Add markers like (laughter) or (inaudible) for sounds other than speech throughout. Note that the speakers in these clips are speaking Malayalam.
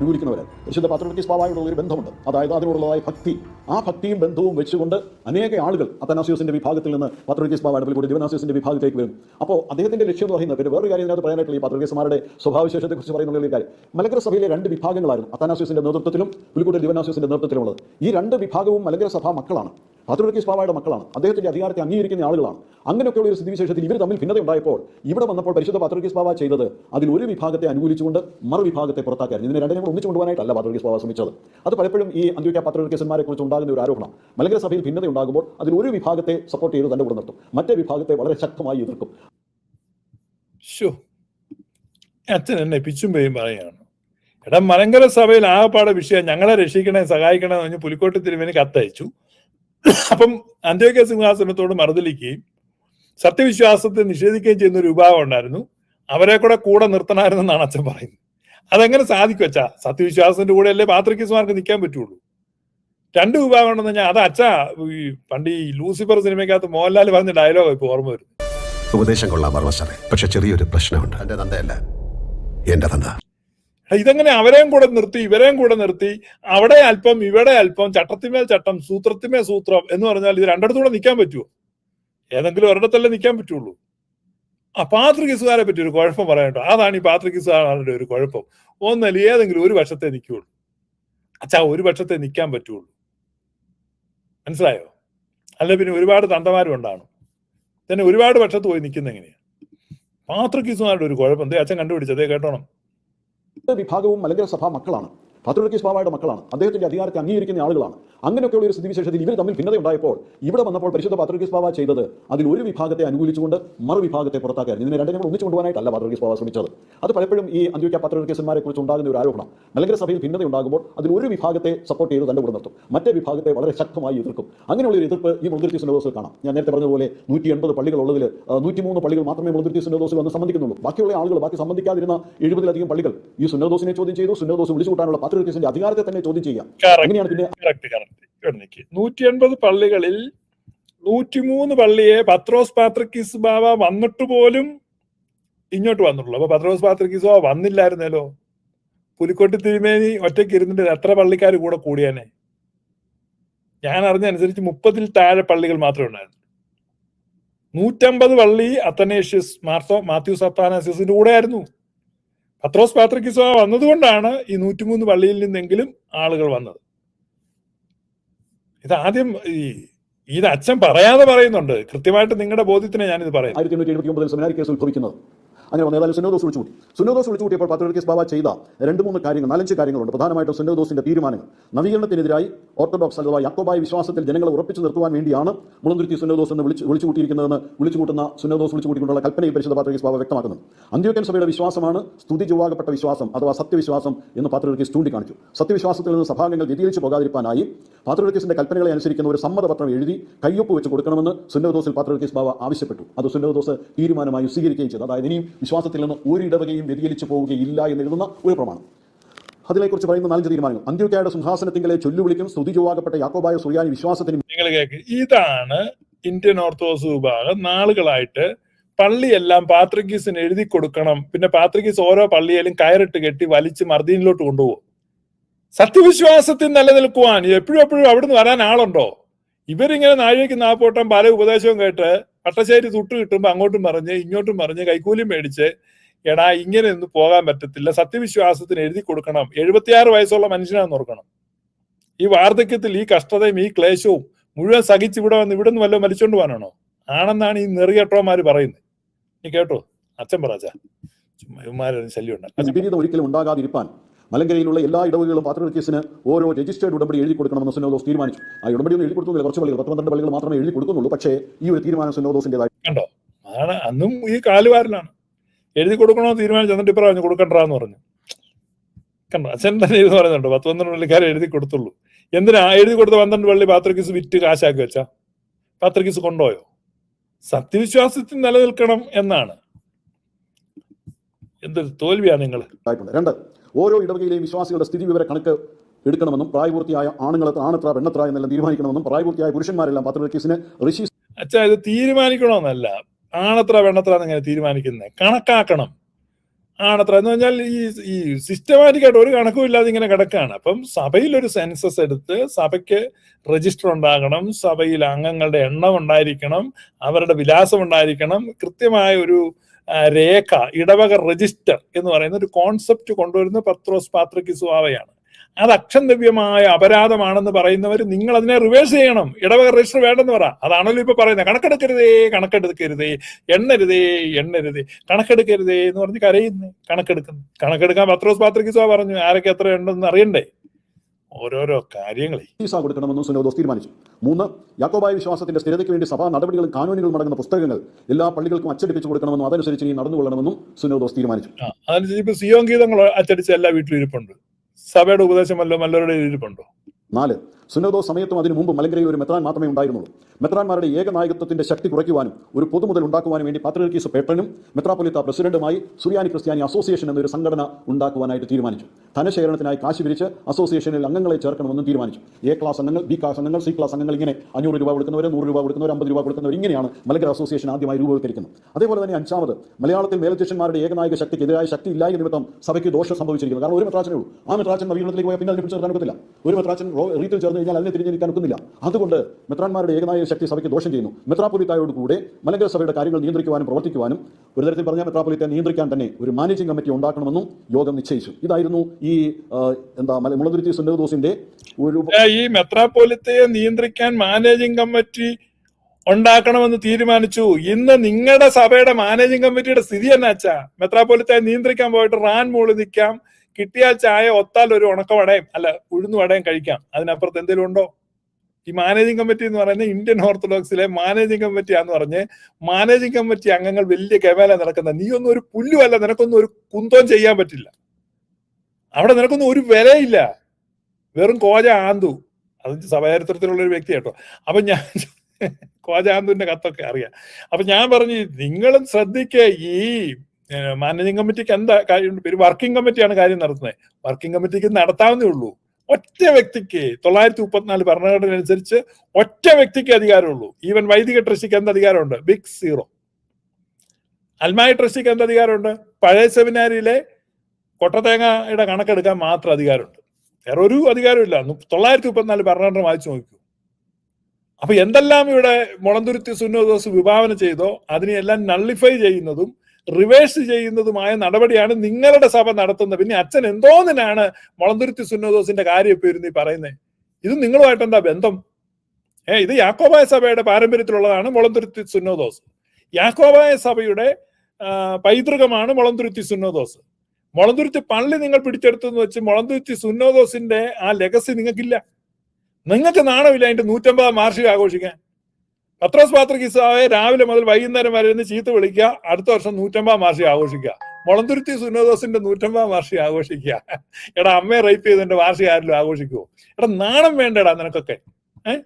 അനുകൂലിക്കുന്നവർ പരിശുദ്ധ പാത്രത്തിൽ സ്വാഭാവികമുള്ള ഒരു ബന്ധമുണ്ട്. അതായത് അതിനോടുള്ളതായ ഭക്തി. ആ ഭക്തിയും ബന്ധവും വെച്ചുകൊണ്ട് അനേക ആളുകൾ അത്തനാസിയോസിന്റെ വിഭാഗത്തിൽ നിന്ന് പാത്രോട്ടിസ് സ്വാഭാവിക കൂടി ദിവനാസിയോസിന്റെ വിഭാഗത്തിലേക്ക് വരും. അപ്പോൾ അദ്ദേഹത്തിന്റെ ലക്ഷ്യം എന്ന് പറയുന്നത് പിന്നെ വേറൊരു കാര്യം ഇതിനകത്ത് പറയാനായിട്ടുള്ള ഈ പാത്രോട്ടിസ്മാരുടെ സ്വഭാവവിശേഷത്തെക്കുറിച്ച് പറയുന്ന ഒരു കാര്യം. മലങ്കര സഭയിലെ രണ്ട് വിഭാഗങ്ങളായിരുന്നു അത്തനാസിയോസിന്റെ നേതൃത്വത്തിലും പുലിക്കൂട്ടൽ ദിവനാസിയോസിന്റെ നേതൃത്വത്തിലുള്ളത് ഈ രണ്ട് വിഭാഗവും മലങ്കര മക്കളാണ്. പാത്രോട്ടിസ് സ്വാഭാവിക മക്കളാണ്. അദ്ദേഹത്തിന്റെ അധികാരത്തെ അംഗീകരിക്കുന്ന ആളുകളാണ്. അങ്ങനെയൊക്കെയുള്ള ഒരു സ്ഥിതിവിശേഷത്തിൽ ഇവർ തമ്മിൽ ഭിന്നത ഉണ്ടായപ്പോൾ ഇവിടെ വന്നപ്പോൾ പരിശുദ്ധ പാത്രോട്ടിസ് സ്വാഭാവ ചെയ്തത് അതിൽ ഒരു വിഭാഗത്തെ അനുകൂലിച്ചുകൊണ്ട് മറുവിഭാഗത്തെ പുറത്താക്കാൻ ഇതിനെ രണ്ടിനെ ഒന്നിച്ചു കൊണ്ടുപോകാനായിട്ടല്ല പാത്രോട്ടിസ് ബാബ ശ്രമിച്ചത്. അത് പലപ്പോഴും ഈ അന്ത്യോക്യ പാത്രോട്ടിസന്മാരെ കുറിച്ച് ഉണ്ടാകുന്ന ഒരു ആരോപണം. മലങ്കര സഭയിൽ ഭിന്നത ഉണ്ടാകുമ്പോൾ അതിൽ ഒരു വിഭാഗത്തെ സപ്പോർട്ട് ചെയ്ത് തന്നെ കൂടെ നിർത്തും. മറ്റേ വിഭാഗത്തെ വളരെ ശക്തമായി എതിർക്കും. അച്ഛൻ എന്നെ പിച്ചും പേയും പറയാണ് എടാ മലങ്കര സഭയിൽ ആകപ്പാടെ വിഷയം ഞങ്ങളെ രക്ഷിക്കണേ സഹായിക്കണേ എന്ന് പറഞ്ഞ് പുലിക്കോട്ട് തിരുമേനി കത്തയച്ചു. അപ്പം അന്ത്യോക്യ സിംഹാസനത്തോട് മറുതലിക്കുകയും സത്യവിശ്വാസത്തെ നിഷേധിക്കുകയും ചെയ്യുന്ന ഒരു വിഭാഗം ഉണ്ടായിരുന്നു. അവരെ കൂടെ കൂടെ നിർത്തണമായിരുന്നെന്നാണ് അച്ഛൻ പറയുന്നത്. അതെങ്ങനെ സാധിക്കും അച്ഛാ? സത്യവിശ്വാസത്തിന്റെ കൂടെ അല്ലേ പാത്രക്കിസ്മാർക്ക് നിൽക്കാൻ പറ്റുള്ളൂ. രണ്ട് വിഭാഗം ഉണ്ടെന്ന് പറഞ്ഞാൽ അത് അച്ഛാ ഈ പണ്ട് ഈ ലൂസിഫർ സിനിമയ്ക്കകത്ത് മോഹൻലാൽ പറഞ്ഞ ഡയലോഗ് ഇപ്പൊ ഓർമ്മ വരും ഉപദേശം കൊള്ളാം വർമ്മ സാറേ. പക്ഷെ ചെറിയൊരു പ്രശ്നമുണ്ട്. എന്റെ തന്തയല്ല. എന്റെ തന്ത. ഇതെങ്ങനെ അവരെയും കൂടെ നിർത്തി ഇവരെയും കൂടെ നിർത്തി അവിടെ അല്പം ഇവിടെ അല്പം ചട്ടത്തിമേൽ ചട്ടം സൂത്രത്തിമേൽ സൂത്രം എന്ന് പറഞ്ഞാൽ ഇത് രണ്ടിടത്തൂടെ നിൽക്കാൻ പറ്റുമോ ഏതെങ്കിലും ഒരിടത്തല്ലേ നിൽക്കാൻ പറ്റുള്ളൂ. ആ പാത്രികസുകാരെ പറ്റി ഒരു കുഴപ്പം പറയട്ടോ അതാണ് ഈ പാത്രികസുകാരുടെ ഒരു കുഴപ്പം. ഒന്നല്ല ഏതെങ്കിലും ഒരു പക്ഷത്തെ നിൽക്കുള്ളൂ. അച്ഛാ ഒരു പക്ഷത്തെ നിൽക്കാൻ പറ്റുള്ളൂ. മനസ്സിലായോ? അല്ല പിന്നെ ഒരുപാട് തണ്ടമാരും ഉണ്ടാണ് തന്നെ ഒരുപാട് പക്ഷത്ത് പോയി നിൽക്കുന്ന എങ്ങനെയാ? പാത്രികസുകാരുടെ ഒരു കുഴപ്പം. എന്തേ അച്ഛൻ കണ്ടുപിടിച്ചതേ കേട്ടോണം. വിഭാഗവും മലങ്കര സഭാ മക്കളാണ്. പാത്രോട്ടിസ് ബാബായുടെ മക്കളാണ്. അദ്ദേഹത്തിന്റെ അധികാരത്തെ അംഗീകരിക്കുന്ന ആളുകളാണ്. അങ്ങനെയൊക്കെയുള്ള ഒരു സ്ഥിതിവിശേഷത്തിൽ ഇവർ തമ്മിൽ ഭിന്നത ഉണ്ടായപ്പോൾ ഇവിടെ വന്നപ്പോൾ പരിശുദ്ധ പാത്രോട്ടിസ് ബാബ ചെയ്തത് അതിൽ ഒരു വിഭാഗത്തെ അനുകൂലിച്ചുകൊണ്ട് മറുവിഭാഗത്തെ പുറത്താക്കാൻ ഇതിനെ രണ്ടിനെ കൂടെ ഒന്നിച്ചു കൊണ്ടുപോകാനായിട്ടല്ല പാത്രോട്ടിസ് ബാബ ശ്രമിച്ചത്. അത് പലപ്പോഴും ഈ അന്ത്യോക്യ പാത്രോട്ടിസന്മാരെ കുറിച്ച് ഉണ്ടാകുന്ന ഒരു ആരോപണം. മലങ്കര സഭയിൽ ഭിന്നത ഉണ്ടാകുമ്പോൾ അതിൽ ഒരു വിഭാഗത്തെ സപ്പോർട്ട് ചെയ്ത് തന്റെ കൂടെ നിർത്തും. മറ്റേ വിഭാഗത്തെ വളരെ ശക്തമായി എതിർക്കും. അങ്ങനെയുള്ള ഒരു എതിർപ്പ് ഈ മുളന്തിരുത്തി സിനോദോസിൽ കാണാം. ഞാൻ നേരത്തെ പറഞ്ഞതുപോലെ പോലെ നൂറ്റി എൺപത് പള്ളികളുള്ളതിൽ നൂറ്റിമൂന്ന് പള്ളികൾ മാത്രമേ മുളന്തിരുത്തി സിനോദോസിൽ വന്ന് സംബന്ധിക്കുന്നുള്ളൂ. ബാക്കിയുള്ള ആളുകൾ ബാക്കി സംബന്ധിക്കാതിരുന്ന എഴുപതിലധികം പള്ളികൾ ഈ സുനദോസിനെ ചോദ്യം ചെയ്തു സുനദോസ് വിളിച്ചു കൂട്ടാനുള്ള പാത്രോട്ടിസിന്റെ അധികാരത്തെ തന്നെ ചോദ്യം ചെയ്യാം. അങ്ങനെയാണ് പിന്നെ കറക്റ്റ് നൂറ്റി എൺപത് പള്ളികളിൽ നൂറ്റിമൂന്ന് പള്ളിയെ പത്രോസ് പാത്രക്കീസ് ബാബ വന്നിട്ട് പോലും ഇങ്ങോട്ട് വന്നിട്ടുള്ളൂ. അപ്പൊ പത്രോസ് പാത്രക്കീസ് ബാബ വന്നില്ലായിരുന്നല്ലോ? പുലിക്കോട്ടി തിരുമേനി ഒറ്റയ്ക്ക് ഇരുന്നിട്ട് എത്ര പള്ളിക്കാർ കൂടെ കൂടിയാനെ? ഞാൻ അറിഞ്ഞ അനുസരിച്ച് മുപ്പതിൽ താഴെ പള്ളികൾ മാത്രമേ ഉണ്ടായിരുന്നു നൂറ്റമ്പത് പള്ളി അത്തനേഷ്യസ് മാർത്തോ മാത്യൂസ് അത്താനാസിയസിന്റെ കൂടെ ആയിരുന്നു പത്രോസ് പാത്രക്കീസ് വന്നതുകൊണ്ടാണ് ഈ നൂറ്റിമൂന്ന് പള്ളിയിൽ നിന്നെങ്കിലും ആളുകൾ വന്നത്. ഇത് ആദ്യം ഈ ഇത് അച്ഛൻ പറയാതെ പറയുന്നുണ്ട്. കൃത്യമായിട്ട് നിങ്ങളുടെ ബോധ്യത്തിന് ഞാനിത് പറയുന്നു ആയിരത്തി എണ്ണൂറ്റി എഴുപത്തി ഒമ്പതിൽ സെമിനാരി കേസ് ഉത്ഭവിക്കുന്നത്. അങ്ങനെ വന്നു. ഏതായാലും സുനോദോസ് വിളിച്ചു കൂട്ടി. സുനോദോസ് വിളിച്ചു കൂട്ടിയപ്പോൾ പത്രോലിക്കസ് ബാബ ചെയ്ത രണ്ട് മൂന്ന് കാര്യങ്ങൾ നാലഞ്ച് കാര്യങ്ങളുണ്ട്. പ്രധാനമായിട്ടും സുനോദോസിന്റെ തീരുമാനങ്ങൾ. നവീകരണത്തിനെതിരായി ഓർത്തഡോക്സ് അഥവാ യാക്കോബായ വിശ്വാസത്തിൽ ജനങ്ങളെ ഉറപ്പിച്ചു നിർത്തുവാൻ വേണ്ടിയാണ് മുളന്തുരുത്തി സുനോദോസ് എന്ന് വിളിച്ചു വിളിച്ചു കൂട്ടിയിരിക്കുന്നതെന്ന് വിളിച്ചു കൂട്ടുന്ന സുനോദോസ് വിളിച്ചു കൂട്ടിക്കൊണ്ടുള്ള കൽപ്പനയിൽ പരിശുദ്ധ പാത്രോട്ടിസ് ബാബ വ്യക്തമാക്കുന്നു. അന്ത്യോക്യൻ സഭയുടെ വിശ്വാസമാണ് സ്തുതി ചൊവ്വാകപ്പെട്ട വിശ്വാസം അഥവാ സത്യവിശ്വാസം എന്ന് പത്രോലിക്കസ് ചൂണ്ടിക്കാണിച്ചു. സത്യവിശ്വാസത്തിൽ നിന്ന് സഭാംഗങ്ങൾ വ്യതിരിച്ചു പോകാതിരിക്കാനായി പാത്രോലിക്കസിന്റെ കൽപ്പനകളെ അനുസരിക്കുന്ന ഒരു സമ്മതപത്രം എഴുതി കയ്യൊപ്പ് വെച്ച് കൊടുക്കണമെന്ന് സുന്നോദോസിൽ പാത്രോലിക്കസ് ബാബ ആവശ്യപ്പെട്ടു. അത് സുന്നോദോസ് തീരുമാനമായി സ്വീകരിക്കുകയും ചെയ്തു. അതായത് ഇനിയും വിശ്വാസത്തിൽ നിന്ന് ഒരു ഇടവകയും വ്യതിചലിച്ചു പോവുകയില്ല എന്ന് എഴുതുന്ന ഒരു പ്രമാണം. അതിനെക്കുറിച്ച് പറയുന്ന നാലഞ്ച് തീരുമാനങ്ങൾ. അന്ത്യോക്യയുടെ സിംഹാസനത്തിങ്കലെ ചൊല്ലുവിളിക്കും സ്തുതി ചൊവ്വാകപ്പെട്ട യാക്കോബായ സുറിയാനി വിശ്വാസത്തിന് നിങ്ങൾ കേൾക്ക് ഇതാണ് ഇന്ത്യൻ ഓർത്തഡോക്സ് വിഭാഗം നാളുകളായിട്ട് പള്ളിയെല്ലാം പാത്രിക്കീസിന് എഴുതി കൊടുക്കണം. പിന്നെ പാത്രിക്കീസ് ഓരോ പള്ളിയിലും കയറിട്ട് കെട്ടി വലിച്ച് മർദ്ദീനിലോട്ട് കൊണ്ടുപോകും. സത്യവിശ്വാസത്തിൽ നിലനിൽക്കുവാൻ എപ്പോഴും എപ്പോഴും അവിടുന്ന് വരാൻ ആളുണ്ടോ? ഇവരിങ്ങനെ നാഴികയ്ക്ക് നാപ്പോട്ടം പല ഉപദേശവും കേട്ട് പട്ടശ്ശേരി തുട്ട് കിട്ടുമ്പോൾ അങ്ങോട്ടും പറഞ്ഞ് ഇങ്ങോട്ടും പറഞ്ഞ് കൈക്കൂലി മേടിച്ച് എടാ ഇങ്ങനെ ഒന്നും പോകാൻ പറ്റത്തില്ല. സത്യവിശ്വാസത്തിന് എഴുതി കൊടുക്കണം. എഴുപത്തിയാറ് വയസ്സുള്ള മനുഷ്യനാണെന്ന് ഓർക്കണം. ഈ വാർദ്ധക്യത്തിൽ ഈ കഷ്ടതയും ഈ ക്ലേശവും മുഴുവൻ സഹിച്ച് ഇവിടെ വന്ന് ഇവിടെ നിന്ന് വല്ലതും വലിച്ചോണ്ട് പോകാനാണോ? ആണെന്നാണ് ഈ നെറികെട്ടോമാര് പറയുന്നത്. നീ കേട്ടോ? അച്ഛൻ പറ ചുമ്മാ ഇവന്മാരൊരു ശല്യം ഉണ്ടാകും ഒരിക്കലും ഉണ്ടാകാതിരിക്കാൻ മലങ്കരയിലുള്ള എല്ലാ ഇടവകകളും കേസിന് ഓരോ രജിസ്റ്റേർഡ് ഉടമ്പടി എഴുതി കൊടുക്കണമെന്ന് സുനോദോസ് തീരുമാനിച്ചു. ആ ഉടമ്പടി ഒന്നും എഴുതി കൊടുക്കുന്നില്ല കുറച്ച് പള്ളികൾ പത്ത് പള്ളികൾ മാത്രമേ എഴുതി കൊടുക്കുന്നുള്ളൂ. പക്ഷേ ഈ ഒരു തീരുമാനം സുന്നോദോസിന്റേതായി കണ്ടോ? അതാണ് അന്നും ഈ കാലുവാരലാണ്. എഴുതി കൊടുക്കണോ തീരുമാനിച്ചു എന്നിട്ട് പറഞ്ഞു കൊടുക്കണ്ടെന്ന് പറഞ്ഞു. കണ്ടോ? അച്ഛൻ തന്നെ ഇത് പറയുന്നുണ്ട് പത്ത് പന്ത്രണ്ട് പള്ളിക്കാരെ എഴുതി കൊടുത്തുള്ളൂ. എന്തിനാ? എഴുതി കൊടുത്ത പന്ത്രണ്ട് പള്ളി പാത്രക്കീസ് വിറ്റ് കാശാക്കി വെച്ചാ? പാത്രക്കീസ് കൊണ്ടുപോയോ? സത്യവിശ്വാസത്തിൽ നിലനിൽക്കണം എന്നാണ്. എന്തൊരു തോൽവിയാണ് നിങ്ങൾ രണ്ട് ഓരോ ഇടവകയിലെയും വിശ്വാസികളുടെ സ്ഥിതി വിവര കണക്ക് എടുക്കണമെന്നും പ്രായപൂർത്തിയായ ആണുങ്ങൾ ആണത്ര പെണ്ണത്ര എന്നെല്ലാം തീരുമാനിക്കണമെന്നും പ്രായപൂർത്തിയായ പുരുഷന്മാരെല്ലാം പാത്രോട്ടിസിന് ഋഷി അച്ഛാ ഇത് തീരുമാനിക്കണമെന്നല്ല. ആണത്ര വെണ്ണത്ര എന്നിങ്ങനെ തീരുമാനിക്കുന്നത് കണക്കാക്കണം. ആണത്ര എന്ന് പറഞ്ഞാൽ ഈ ഈ സിസ്റ്റമാറ്റിക് ആയിട്ട് ഒരു കണക്കും ഇല്ലാതെ ഇങ്ങനെ കിടക്കുകയാണ് അപ്പം സഭയിൽ ഒരു സെൻസസ് എടുത്ത് സഭയ്ക്ക് രജിസ്റ്റർ ഉണ്ടാകണം. സഭയിൽ അംഗങ്ങളുടെ എണ്ണം ഉണ്ടായിരിക്കണം. അവരുടെ വിലാസം ഉണ്ടായിരിക്കണം. കൃത്യമായ ഒരു രേഖ ഇടവക രജിസ്റ്റർ എന്ന് പറയുന്ന ഒരു കോൺസെപ്റ്റ് കൊണ്ടുവരുന്ന പത്രോസ് പാത്രക്കിസ് സ്വാവയാണ്. അത് അക്ഷന്തവ്യമായ അപരാധമാണെന്ന് പറയുന്നവർ നിങ്ങൾ അതിനെ റിവേഴ്സ് ചെയ്യണം. ഇടവക രജിസ്റ്റർ വേണ്ടെന്ന് പറ. അതാണല്ലോ ഇപ്പൊ പറയുന്നത്. കണക്കെടുക്കരുതേ കണക്കെടുക്കരുതേ എണ്ണരുതേ എണ്ണരുതേ കണക്കെടുക്കരുതേ എന്ന് പറഞ്ഞ് കരയുന്നു. കണക്കെടുക്കുന്നു. കണക്കെടുക്കാൻ പത്രോസ് പാത്രക്കിസോ പറഞ്ഞു. ആരൊക്കെ എത്ര ഉണ്ടെന്ന് അറിയണ്ടേ? ഓരോരോ കാര്യങ്ങളെ. വിസ കൊടുക്കണമെന്നും സുനോദോസ് തീരുമാനിച്ചു. മൂന്ന് യാക്കോബായ വിശ്വാസത്തിന്റെ സ്ഥിരതയ്ക്ക് വേണ്ടി സഭാ നടപടികളും കാനൂനുകളും അടങ്ങുന്ന പുസ്തകങ്ങൾ എല്ലാ പള്ളികൾക്കും അച്ചടിപ്പിച്ചു കൊടുക്കണമെന്നും അതനുസരിച്ച് ഇനി നടന്നുകൊള്ളണമെന്നും സുനോദോസ് തീരുമാനിച്ചു. അതനുസരിച്ച് ഇപ്പൊ ഗീതങ്ങൾ അച്ചടിച്ച് എല്ലാ വീട്ടിലും ഇരിപ്പുണ്ട്. സഭയുടെ ഉപദേശം മല്ലവരുടെ ഇരിപ്പുണ്ടോ നാല് സുനോദോ സമയത്തും അതിനു മുമ്പ് മലങ്കരയിൽ ഒരു മെത്രാൻ മാത്രമേ ഉണ്ടായിരുന്നുള്ളൂ. മെത്രാന്മാരുടെ ഏകനായകത്വത്തിന്റെ ശക്തി കുറയ്ക്കുവാനും ഒരു പൊതുമുതൽ ഉണ്ടാക്കുവാനും വേണ്ടി പാത്രീസ് പേട്ടനും മെത്രാപ്പൊലിത്ത പ്രസിഡന്റുമായി സുറിയാനി ക്രിസ്ത്യാനി അസോസിയേഷൻ എന്നൊരു സംഘടന ഉണ്ടാക്കുവാനായിട്ട് തീരുമാനിച്ചു. ധനശേഖരണത്തിനായി കാശ് പിരിച്ച് അസോസിയേഷനിൽ അംഗങ്ങളെ ചേർക്കണമെന്നും തീരുമാനിച്ചു. എ ക്ലാസ് അംഗങ്ങൾ ബി ക്ലാസ് അംഗങ്ങൾ സി ക്ലാസ് അംഗങ്ങൾ ഇങ്ങനെ അഞ്ഞൂറ് രൂപ കൊടുക്കുന്നവർ നൂറ് രൂപ കൊടുക്കുന്നവർ അമ്പത് രൂപ കൊടുക്കുന്നവർ ഇങ്ങനെയാണ് മലങ്കര അസോസിയേഷൻ ആദ്യമായി രൂപവത്കരിക്കുന്നത്. അതേപോലെ തന്നെ അഞ്ചാമത് മലയാളത്തിൽ മേലധ്യക്ഷന്മാരുടെ ഏകനായക ശക്തിക്ക് എതിരായ ശക്തി ഇല്ലായ നിമിത്തം സഭയ്ക്ക് ദോഷം സംഭവിച്ചിരിക്കുന്നത് കാരണം ഒരു മെത്രാച്ചനേ ഉള്ളൂ. ആ മെത്രാച്ചൻ നവീകരണത്തിലേക്ക് പോയാൽ പിന്നെ അതിനെ പിടിച്ചു നിർത്താൻ ഒക്കത്തില്ല ഒരു മെത്രാച്ചൻ റോ- റീത്തിൽ ചേർന്ന് കഴിഞ്ഞാൽ അതിനെ തിരിഞ്ഞിരിക്കാൻ ഒക്കുന്നില്ല. അതുകൊണ്ട് മെത്രാന്മാരുടെ ഏകനായ ശക്തി സഭയ്ക്ക് ദോഷം ചെയ്യുന്നു. മെത്രാപൊലിത്തായോട് കൂടെ മലങ്കര സഭയുടെ കാര്യങ്ങൾ നിയന്ത്രിക്കുവാനും പ്രവർത്തിക്കുവാനും ഒരു തരത്തിൽ പറഞ്ഞാൽ മെത്രാപൊലിത്തെ നിയന്ത്രിക്കാൻ തന്നെ ഒരു മാനേജിംഗ് കമ്മിറ്റി ഉണ്ടാക്കണമെന്നും യോഗം നിശ്ചയിച്ചു. ഇതായിരുന്നു ഈ എന്താ മുളതുരുത്തി സുന്ദരദോസിന്റെ ഒരു ഈ മെത്രാപൊലിത്തയെ നിയന്ത്രിക്കാൻ മാനേജിംഗ് കമ്മിറ്റി ഉണ്ടാക്കണമെന്ന് തീരുമാനിച്ചു. ഇന്ന് നിങ്ങളുടെ സഭയുടെ മാനേജിംഗ് കമ്മിറ്റിയുടെ സ്ഥിതി എന്നാച്ചാ? മെത്രാപ്പോലിത്തയെ നിയന്ത്രിക്കാൻ പോയിട്ട് റാൻ മൂളി നിൽക്കാം. കിട്ടിയാൽ ചായ ഒത്താൽ ഒരു ഉണക്കവടയും അല്ല ഉഴുന്നുവടയും കഴിക്കാം. അതിനപ്പുറത്ത് എന്തെങ്കിലും ഉണ്ടോ? ഈ മാനേജിംഗ് കമ്മിറ്റി എന്ന് പറയുന്നത് ഇന്ത്യൻ ഓർത്തഡോക്സിലെ മാനേജിംഗ് കമ്മിറ്റിയാന്ന് പറഞ്ഞ് മാനേജിംഗ് കമ്മിറ്റി അംഗങ്ങൾ വലിയ കേമല നടക്കുന്ന നീ ഒന്നും ഒരു പുല്ലുമല്ല നിനക്കൊന്നും ഒരു കുന്തവും ചെയ്യാൻ പറ്റില്ല. അവിടെ നിനക്കൊന്നും ഒരു വിലയില്ല. വെറും കോജ ആന്തു. അത് സഭാചരിത്രത്തിലുള്ള ഒരു വ്യക്തി കേട്ടോ. അപ്പൊ ഞാൻ കോജ ആന്തുവിന്റെ കത്തൊക്കെ അറിയാം. അപ്പൊ ഞാൻ പറഞ്ഞു നിങ്ങളും ശ്രദ്ധിക്കുക ഈ മാനേജിംഗ് കമ്മിറ്റിക്ക് എന്താ കാര്യം? ഒരു വർക്കിംഗ് കമ്മിറ്റിയാണ് കാര്യം നടത്തുന്നത്. വർക്കിംഗ് കമ്മിറ്റിക്ക് നടത്താവുന്നേ ഉള്ളൂ. ഒറ്റ വ്യക്തിക്ക് തൊള്ളായിരത്തി മുപ്പത്തിനാല് ഭരണഘടന അനുസരിച്ച് ഒറ്റ വ്യക്തിക്ക് അധികാരമുള്ളൂ. ഈവൻ വൈദിക ട്രസ്റ്റിക്ക് എന്ത് അധികാരമുണ്ട്? ബിഗ് സീറോ അൽമായി ട്രസ്റ്റിക്ക് എന്ത് അധികാരമുണ്ട്? പഴയ സെമിനാരിയിലെ കൊട്ടത്തേങ്ങയുടെ കണക്കെടുക്കാൻ മാത്രം അധികാരമുണ്ട്. വേറെ ഒരു അധികാരമില്ല തൊള്ളായിരത്തി മുപ്പത്തിനാല് ഭരണഘടന വായിച്ചു നോക്കൂ. അപ്പൊ എന്തെല്ലാം ഇവിടെ മുളന്തുരുത്തി സുന്നോദോസ് വിഭാവന ചെയ്തോ അതിനെയെല്ലാം നള്ളിഫൈ ചെയ്യുന്നതും റിവേഴ്സ് ചെയ്യുന്നതുമായ നടപടിയാണ് നിങ്ങളുടെ സഭ നടത്തുന്നത്. പിന്നെ അച്ഛൻ എന്തോന്നിനാണ് മുളന്തുരുത്തി സുന്നോദോസിന്റെ കാര്യം ഇപ്പൊ ഇരുന്ന് പറയുന്നത് ഇത് നിങ്ങളുമായിട്ട് എന്താ ബന്ധം? ഏ ഇത് യാക്കോബായ സഭയുടെ പാരമ്പര്യത്തിലുള്ളതാണ് മുളന്തുരുത്തി സുന്നോദോസ്. യാക്കോബായ സഭയുടെ പൈതൃകമാണ് മുളന്തുരുത്തി സുന്നോദോസ്. മുളന്തുരുത്തി പള്ളി നിങ്ങൾ പിടിച്ചെടുത്തെന്ന് വെച്ച് മുളന്തുരുത്തി സുന്നോദോസിന്റെ ആ ലെഗസി നിങ്ങൾക്കില്ല. നിങ്ങൾക്ക് നാണമില്ല അതിന്റെ നൂറ്റമ്പതാം വാർഷികം ആഘോഷിക്കാൻ. പത്രോസ് പാത്രക്കിസാവെ രാവിലെ മുതൽ വൈകുന്നേരം വരെ ഇരുന്ന് ചീത്ത വിളിക്കുക അടുത്ത വർഷം നൂറ്റമ്പതാം വാർഷിക ആഘോഷിക്കുക. മുളന്തുരുത്തി സുനോദോസിന്റെ നൂറ്റമ്പതാം വാർഷിക ആഘോഷിക്കുക. എടാ അമ്മയെ റേപ്പ് ചെയ്തതിന്റെ വാർഷിക ആരിലും ആഘോഷിക്കുവോ? എടാ നാണം വേണ്ടടാ നിനക്കൊക്കെ. ഏഹ്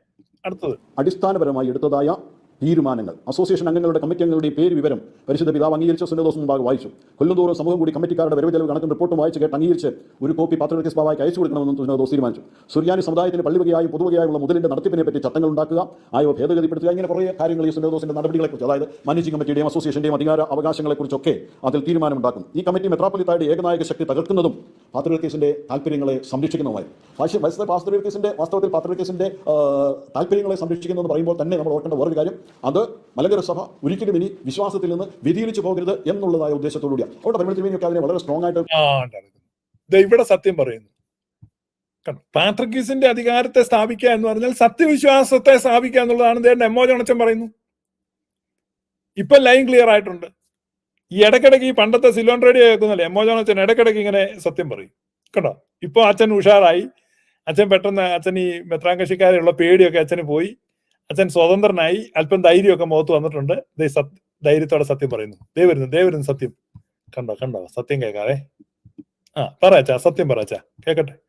അടുത്തത്. അടിസ്ഥാനപരമായി എടുത്തതായ തീരുമാനങ്ങൾ. അസോസിയേഷൻ അംഗങ്ങളുടെ കമ്മിറ്റി അംഗങ്ങളുടെ പേര് വിവരം പരിശുദ്ധ പിതാവ് അംഗീകരിച്ച സുന്നദോസ് മുമ്പാകെ വായിച്ചു. കൊല്ലുന്തോറും സമൂഹം കൂടി കമ്മിറ്റിക്കാരുടെ വരവ് ചെലവ് കണക്കും റിപ്പോർട്ടും വായിച്ച് കേട്ട് അംഗീകരിച്ച് ഒരു കോപ്പി പത്രത്തിൽ സ്വാഭാവിക അയച്ചു കൊടുക്കണമെന്നും സുന്നദോസ് തീരുമാനിച്ചു. സുറിയാനി സമുദായത്തിന് പള്ളിവകയായും പൊതുവകയായുള്ള മുതലിന്റെ നടത്തിപ്പിനെ പറ്റി ചട്ടങ്ങൾ ഉണ്ടാക്കുക ആയോ ഭേദഗതിപ്പെടുത്തുക ഇങ്ങനെ കുറേ കാര്യങ്ങൾ ഈ സുന്നദോസിന്റെ നടപടികളെക്കുറിച്ച് അതായത് മാനേജിംഗ് കമ്മിറ്റിയുടെയും അസോസിയേഷന്റെയും അധികാര അവകാശങ്ങളെക്കുറിച്ചൊക്കെ അതിൽ തീരുമാനമുണ്ടാക്കും. ഈ കമ്മിറ്റി മെത്രാപ്പൊലിത്തായുടെ ഏകനായക ശക്തി തകർക്കുന്നതും പാത്രക്കേസിന്റെ താല്പര്യങ്ങളെ സംരക്ഷിക്കുന്നതുമായി. പക്ഷേ വൈസ് വാസ്തവത്തിൽ പാത്രക്കേസിന്റെ താല്പര്യങ്ങളെ സംരക്ഷിക്കുന്നതെന്ന് പറയുമ്പോൾ തന്നെ നമ്മൾ ഓർക്കേണ്ട വേറൊരു കാര്യം. അത് മലങ്കര സഭ ഒരിക്കലും ഇനി വിശ്വാസത്തിൽ നിന്ന് വ്യതിയിലിച്ചു പോകരുത് എന്നുള്ളതായ ഉദ്ദേശത്തോടുകൂടിയാണ് അവിടെ പരിമളത്തിനുവേണ്ടിയൊക്കെ അതിനെ വളരെ സ്ട്രോങ് ആയിട്ട് ഇവിടെ സത്യം പറയുന്നു. കണ്ടോ? അധികാരത്തെ സ്ഥാപിക്കുക എന്ന് പറഞ്ഞാൽ സത്യവിശ്വാസത്തെ സ്ഥാപിക്കുക എന്നുള്ളതാണ് ഒ ജോണച്ചൻ പറയുന്നു. ഇപ്പൊ ലൈൻ ക്ലിയർ ആയിട്ടുണ്ട്. ഈ ഇടയ്ക്കിടയ്ക്ക് ഈ പണ്ടത്തെ സിലോൺ റേഡിയോ കേൾക്കുന്നില്ലേ? എമ്മോ അച്ഛൻ ഇടയ്ക്കിടയ്ക്ക് ഇങ്ങനെ സത്യം പറയും. കണ്ടോ? ഇപ്പൊ അച്ഛൻ ഉഷാറായി. അച്ഛൻ പെട്ടെന്ന് അച്ഛൻ ഈ മെത്രാങ്കശിക്കാരെയുള്ള പേടിയൊക്കെ അച്ഛന് പോയി. അച്ഛൻ സ്വതന്ത്രനായി. അല്പം ധൈര്യമൊക്കെ മുഖത്ത് വന്നിട്ടുണ്ട്. ദേ ധൈര്യത്തോടെ സത്യം പറയുന്നു. ദേ വരുന്നു ദേ സത്യം. കണ്ടോ കണ്ടോ? സത്യം കേൾക്കാവേ. ആ പറ അച്ഛാ സത്യം പറ അച്ഛാ. കേക്കട്ടെ.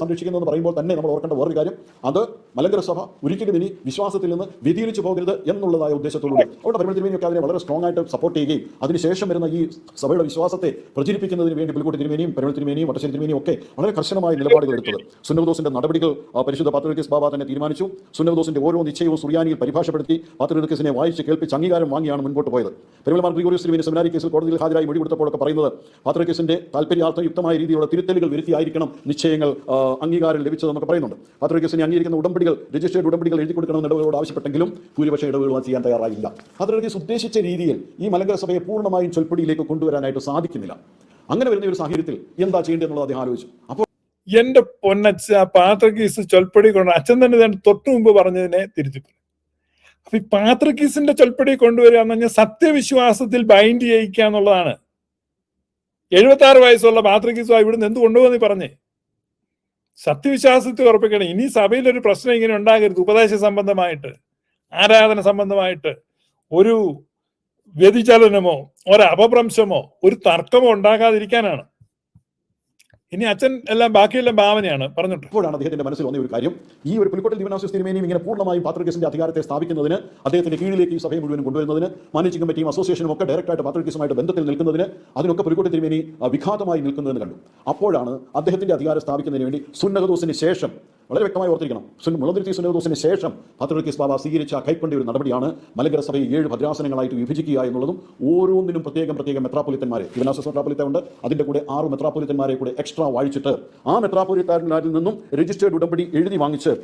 സംരക്ഷിക്കുന്നതെന്ന് പറയുമ്പോൾ തന്നെ നമ്മൾ ഓർക്കേണ്ട വേറൊരു കാര്യം. അത് മലങ്കര സഭ ഒരിക്കലും ഇനി വിശ്വാസത്തിൽ നിന്ന് വ്യതിരിച്ചു പോകരുത് എന്നുള്ളതായ ഉദ്ദേശത്തോടുകൂടി. അവിടെ പരിമള തിരുമേനിയൊക്കെ അതിനെ വളരെ സ്ട്രോങ് ആയിട്ട് സപ്പോർട്ട് ചെയ്യുകയും അതിനുശേഷം വരുന്ന ഈ സഭയുടെ വിശ്വാസത്തെ പ്രചരിപ്പിക്കുന്നതിന് വേണ്ടി പുലിക്കോട്ട് തിരുമേനിയും പരിമള തിരുമേനിയും വട്ടശ്ശേരി തിരുമേനിയും ഒക്കെ വളരെ കർശനമായ നിലപാടുകൾ എടുത്തത്. സുന്നവദോസിന്റെ നടപടികൾ പരിശുദ്ധ പാത്രികേസ് ബാബ തന്നെ തീരുമാനിച്ചു. സുന്നവദോസിന്റെ ഓരോ നിശ്ചയവും സുറിയാനിയിൽ പരിഭാഷപ്പെടുത്തി പാത്രികേസിനെ വായിച്ച് കേൾപ്പിച്ച് അംഗീകാരം വാങ്ങിയാണ് മുൻപോട്ട് പോയത്. പെരുമലമാർ ഗ്രിഗോറിയസ് തിരുമേനി സെമിനാരി കേസിൽ കോടതിയിൽ ഹാജരായി മൊഴി കൊടുത്തപ്പോഴൊക്കെ പറയുന്നത് പാത്രികേസിന്റെ താല്പര്യാർത്ഥ യുക്തമായ രീതിയിലുള്ള തിരുത്തലുകൾ വരുത്തിയായിരിക്കണം നിശ്ചയങ്ങൾ അംഗീകാരം ലഭിച്ചതെന്നൊക്കെ പറയുന്നുണ്ട്. പാത്രികേസിനെ അംഗീകരിക്കുന്ന ഉടമ്പടികൾ രജിസ്റ്റേഡ് ഉടമ്പടികൾ എഴുതി കൊടുക്കണമെന്ന് ഇടവുകളോട് ആവശ്യപ്പെട്ടെങ്കിലും ഭൂരിപക്ഷം ഇടവുകൾ ചെയ്യാൻ തയ്യാറായില്ല. പാത്രികേസ് ഉദ്ദേശിച്ച രീതിയിൽ ഈ മലങ്കര സഭയെ പൂർണമായും ചൊൽപ്പടിയിലേക്ക് കൊണ്ടുവരാനായിട്ട് സാധിക്കുന്നില്ല. അങ്ങനെ വരുന്ന ഒരു സാഹചര്യത്തിൽ എന്താ ചെയ്യേണ്ടത് അദ്ദേഹം ആലോചിച്ചു. അപ്പോൾ എന്റെ പൊന്നച്ച പാത്രക്കീസ് ചൊൽപ്പടി കൊണ്ട് അച്ഛൻ തന്നെ തൊട്ടു മുമ്പ് പറഞ്ഞതിനെ തിരിച്ചു അപ്പൊ ഈ പാത്രക്കീസിന്റെ ചൊൽപ്പടി കൊണ്ടുവരിക എന്ന് പറഞ്ഞാൽ സത്യവിശ്വാസത്തിൽ ബൈൻഡ് ചെയ്യിക്കുക എന്നുള്ളതാണ്. എഴുപത്തി ആറ് വയസ്സുള്ള പാത്രക്കീസ് ഇവിടുന്ന് എന്ത് കൊണ്ടുപോകുന്നു പറഞ്ഞേ? സത്യവിശ്വാസത്തിൽ ഉറപ്പിക്കണം. ഇനി സഭയിൽ ഒരു പ്രശ്നം ഇങ്ങനെ ഉണ്ടാകരുത്. ഉപദേശ സംബന്ധമായിട്ട് ആരാധന സംബന്ധമായിട്ട് ഒരു വ്യതിചലനമോ ഒരു അപഭ്രംശമോ ഒരു തർക്കമോ ഉണ്ടാകാതിരിക്കാനാണ്. ഇനി അച്ഛൻ എല്ലാം ബാക്കിയെല്ലാം ഭാവനയാണ്. പറഞ്ഞിട്ട്. ഇപ്പോഴാണ് അദ്ദേഹത്തിന്റെ മനസ്സിൽ വന്ന ഒരു കാര്യം. ഈ ഒരു പുലിക്കോട്ടിൽ ദിവനാശ്വസ് തിരുമേനിയും ഇങ്ങനെ പൂർണമായും പാത്രകേസിന്റെ അധികാരത്തെ സ്ഥാപിക്കുന്നതിന് അദ്ദേഹത്തിന്റെ കീഴിലേക്ക് ഈ സഭയെ മുഴുവൻ കൊണ്ടുവരുന്നതിന് മാനേജിംഗ് കമ്മിറ്റിയും അസോസിയേഷനും ഒക്കെ ഡയറക്റ്റായിട്ട് പാത്രകേസുമായിട്ട് ബന്ധത്തിൽ നിൽക്കുന്നതിന് അതിനൊക്കെ പുലിക്കോട്ടിൽ തിരുമേനി വിഘാതമായി നിൽക്കുന്നതെന്ന് കണ്ടു. അപ്പോഴാണ് അദ്ദേഹത്തിന്റെ അധികാരം സ്ഥാപിക്കുന്നതിന് വേണ്ടി സുന്നഹദോസിന് ശേഷം വളരെ വ്യക്തമായി ഓർത്തിരിക്കണം. മുളതിരുത്തി സുന്നഹദോസിന് ശേഷം പാത്രക്കേസ് ബാബ സ്വീകരിച്ച കൈക്കൊണ്ട ഒരു നടപടിയാണ് മലങ്കര സഭയെ ഏഴ് ഭദ്രാസനങ്ങളായിട്ട് വിഭജിക്കുക എന്നുള്ളതും ഓരോന്നിനും പ്രത്യേകം പ്രത്യേകം മെത്രാപ്പൊലിത്തന്മാരെ ഇവനാസസ് മെത്രാപ്പൊലിത്ത ഉണ്ട് അതിന്റെ കൂടെ ആറ് മെത്രാപ്പൊലിത്തന്മാരെ കൂടെ എക്സ്ട്രാ വായിച്ചിട്ട് ആ മെത്രാപ്പൊലിത്താരിൽ നിന്നും രജിസ്റ്റേർഡ് ഉടമ്പടി എഴുതി വാങ്ങിച്ച്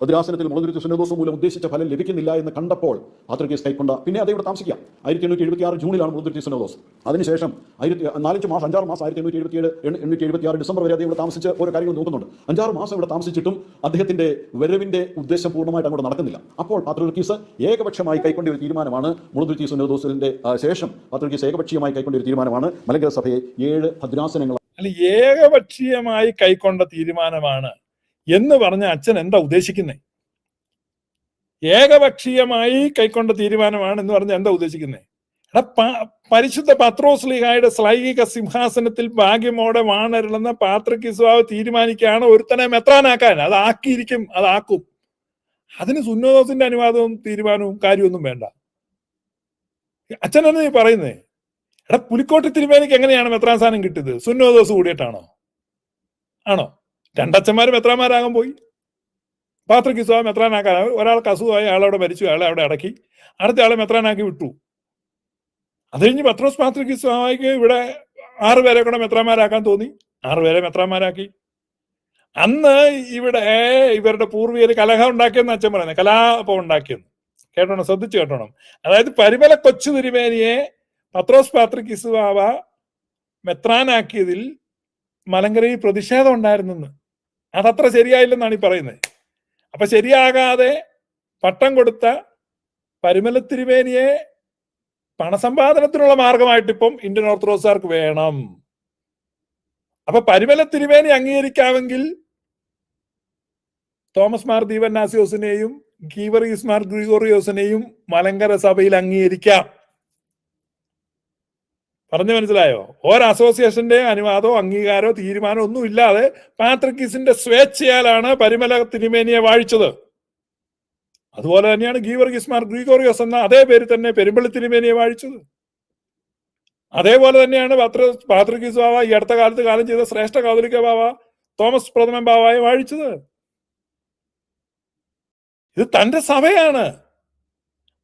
ഭദ്രാസനത്തിൽ മുളന്തിരുത്തി സുന്നദോസം മൂലം ഉദ്ദേശിച്ച ഫലം ലഭിക്കുന്നില്ല എന്ന് കണ്ടപ്പോൾ പാത്രക്കേസ് കൈക്കൊണ്ട പിന്നെ അതേ ഇവിടെ താമസിക്കാം. ആയിരത്തി എണ്ണൂറ്റി എഴുപത്തി ആറ് ജൂണിലാണ് മുളന്തിരുത്തി സുന്നദോസ് അതിനുശേഷം ആയിരത്തി നാലഞ്ച് മാസം അഞ്ചാറ് മാസം ആയിരത്തി എണ്ണൂറ്റി എഴുപത്തി ഏഴ് എണ്ണൂറ്റി എഴുപത്തി ആറ് ഡിസംബർ വരെ അതേ ഇവിടെ താമസിച്ച് ഓരോ കാര്യങ്ങൾ നോക്കുന്നുണ്ട്. അഞ്ചാറ് മാസം ഇവിടെ താമസിച്ചിട്ടും അദ്ദേഹത്തിന്റെ വരവിന്റെ ഉദ്ദേശം പൂർണമായിട്ട് അങ്ങോട്ട് നടക്കുന്നില്ല. അപ്പോൾ പാത്രക്കീസ് ഏകപക്ഷമായി കൈക്കൊണ്ട ഒരു തീരുമാനമാണ് മുളന്തിരുത്തി സുന്നദോസിന്റെ ആ, ശേഷം പാത്രക്കീസ് ഏകപക്ഷീയമായി കൈക്കൊണ്ട ഒരു തീരുമാനമാണ് മലങ്കര സഭയെ ഏഴ് ഭദ്രാസനങ്ങൾ അല്ല ഏകപക്ഷീയമായി കൈക്കൊണ്ട തീരുമാനമാണ് എന്ന് പറഞ്ഞ അച്ഛൻ എന്താ ഉദ്ദേശിക്കുന്നത് ഏകപക്ഷീയമായി കൈക്കൊണ്ട തീരുമാനമാണ് എന്ന് പറഞ്ഞ എന്താ ഉദ്ദേശിക്കുന്നത് എടാ പരിശുദ്ധ പത്രോസ്ലിഹായുടെ ശ്ലൈകിക സിംഹാസനത്തിൽ ഭാഗ്യമോടെ വാണരുളുന്ന പാത്രക്കിസ്വാവ് തീരുമാനിക്കുകയാണ് ഒരുത്തനെ മെത്രാനാക്കാൻ. അത് ആക്കിയിരിക്കും അതാക്കും അതിന് സുന്നോദോസിന്റെ അനുവാദവും തീരുമാനവും കാര്യമൊന്നും വേണ്ട. അച്ഛൻ തന്നെ നീ പറയുന്നേ? എടാ പുലിക്കോട്ട് തിരുമേനിക്ക് എങ്ങനെയാണ് മെത്രാൻ സ്ഥാനം കിട്ടിയത്? സുന്നോദോസ് കൂടിയിട്ടാണോ? ആണോ? രണ്ടച്ഛന്മാര് മെത്രാന്മാരാകാൻ പോയി. പാത്രയ്ക്ക് സ്വാമി മെത്രാനാക്കാൻ. ഒരാൾക്ക് അസുഖമായി അയാളവിടെ മരിച്ചു. അയാളെ അവിടെ അടക്കി. അടുത്ത ആളെ മെത്രാനാക്കി വിട്ടു. അത് കഴിഞ്ഞ് പത്രോസ് പാത്രയ്ക്ക് സ്വാമിക്ക് ഇവിടെ ആറുപേരെ കൂടെ മെത്രാന്മാരാക്കാൻ തോന്നി. ആറുപേരെ മെത്രാന്മാരാക്കി. അന്ന് ഇവിടെ ഇവരുടെ പൂർവികര് കലഹം ഉണ്ടാക്കിയെന്ന് അച്ഛൻ പറയുന്നത്. കലാപം ഉണ്ടാക്കിയെന്ന്. കേട്ടോണം? ശ്രദ്ധിച്ചു കേട്ടോണം. അതായത് പരിമല കൊച്ചു തിരുമേനിയെ പത്രോസ് പാത്രിക് ബാവ മെത്രാനാക്കിയതിൽ മലങ്കരയിൽ പ്രതിഷേധം ഉണ്ടായിരുന്നെന്ന്. അതത്ര ശരിയായില്ലെന്നാണ് ഈ പറയുന്നത്. അപ്പൊ ശരിയാകാതെ പട്ടം കൊടുത്ത പരിമല തിരുമേനിയെ പണസമ്പാദനത്തിനുള്ള മാർഗമായിട്ട് ഇപ്പം ഇന്ത്യൻ ഓർത്തഡോക്സുകാർക്ക് വേണം. അപ്പൊ പരിമല തിരുമേനി അംഗീകരിക്കാമെങ്കിൽ തോമസ് മാർ ദീപൻ നാസിയോസിനെയും ഗീവറീസ് മാർ ഗ്രിഗോറിയോസിനെയും മലങ്കര സഭയിൽ അംഗീകരിക്കാം. പറഞ്ഞു മനസ്സിലായോ? ഒരു അസോസിയേഷന്റെ അനുവാദമോ അംഗീകാരമോ തീരുമാനമോ ഒന്നും ഇല്ലാതെ പാത്രക്കീസിന്റെ സ്വേച്ഛയാലാണ് പരിമല തിരുമേനിയെ വാഴിച്ചത്. അതുപോലെ തന്നെയാണ് ഗീവർഗീസ് മാർ ഗ്രിഗോറിയോസ് എന്ന അതേ പേര് തന്നെ പെരുമ്പള്ളി തിരുമേനിയെ വാഴിച്ചത്. അതേപോലെ തന്നെയാണ് പാത്ര പാത്രക്കീസ് ബാവ ഈ അടുത്ത കാലത്ത് കാലം ചെയ്ത ശ്രേഷ്ഠ കാതോലിക്ക ബാവ തോമസ് പ്രഥമൻ ബാവയെ വാഴിച്ചത്. ഇത് തന്റെ സഭയാണ്.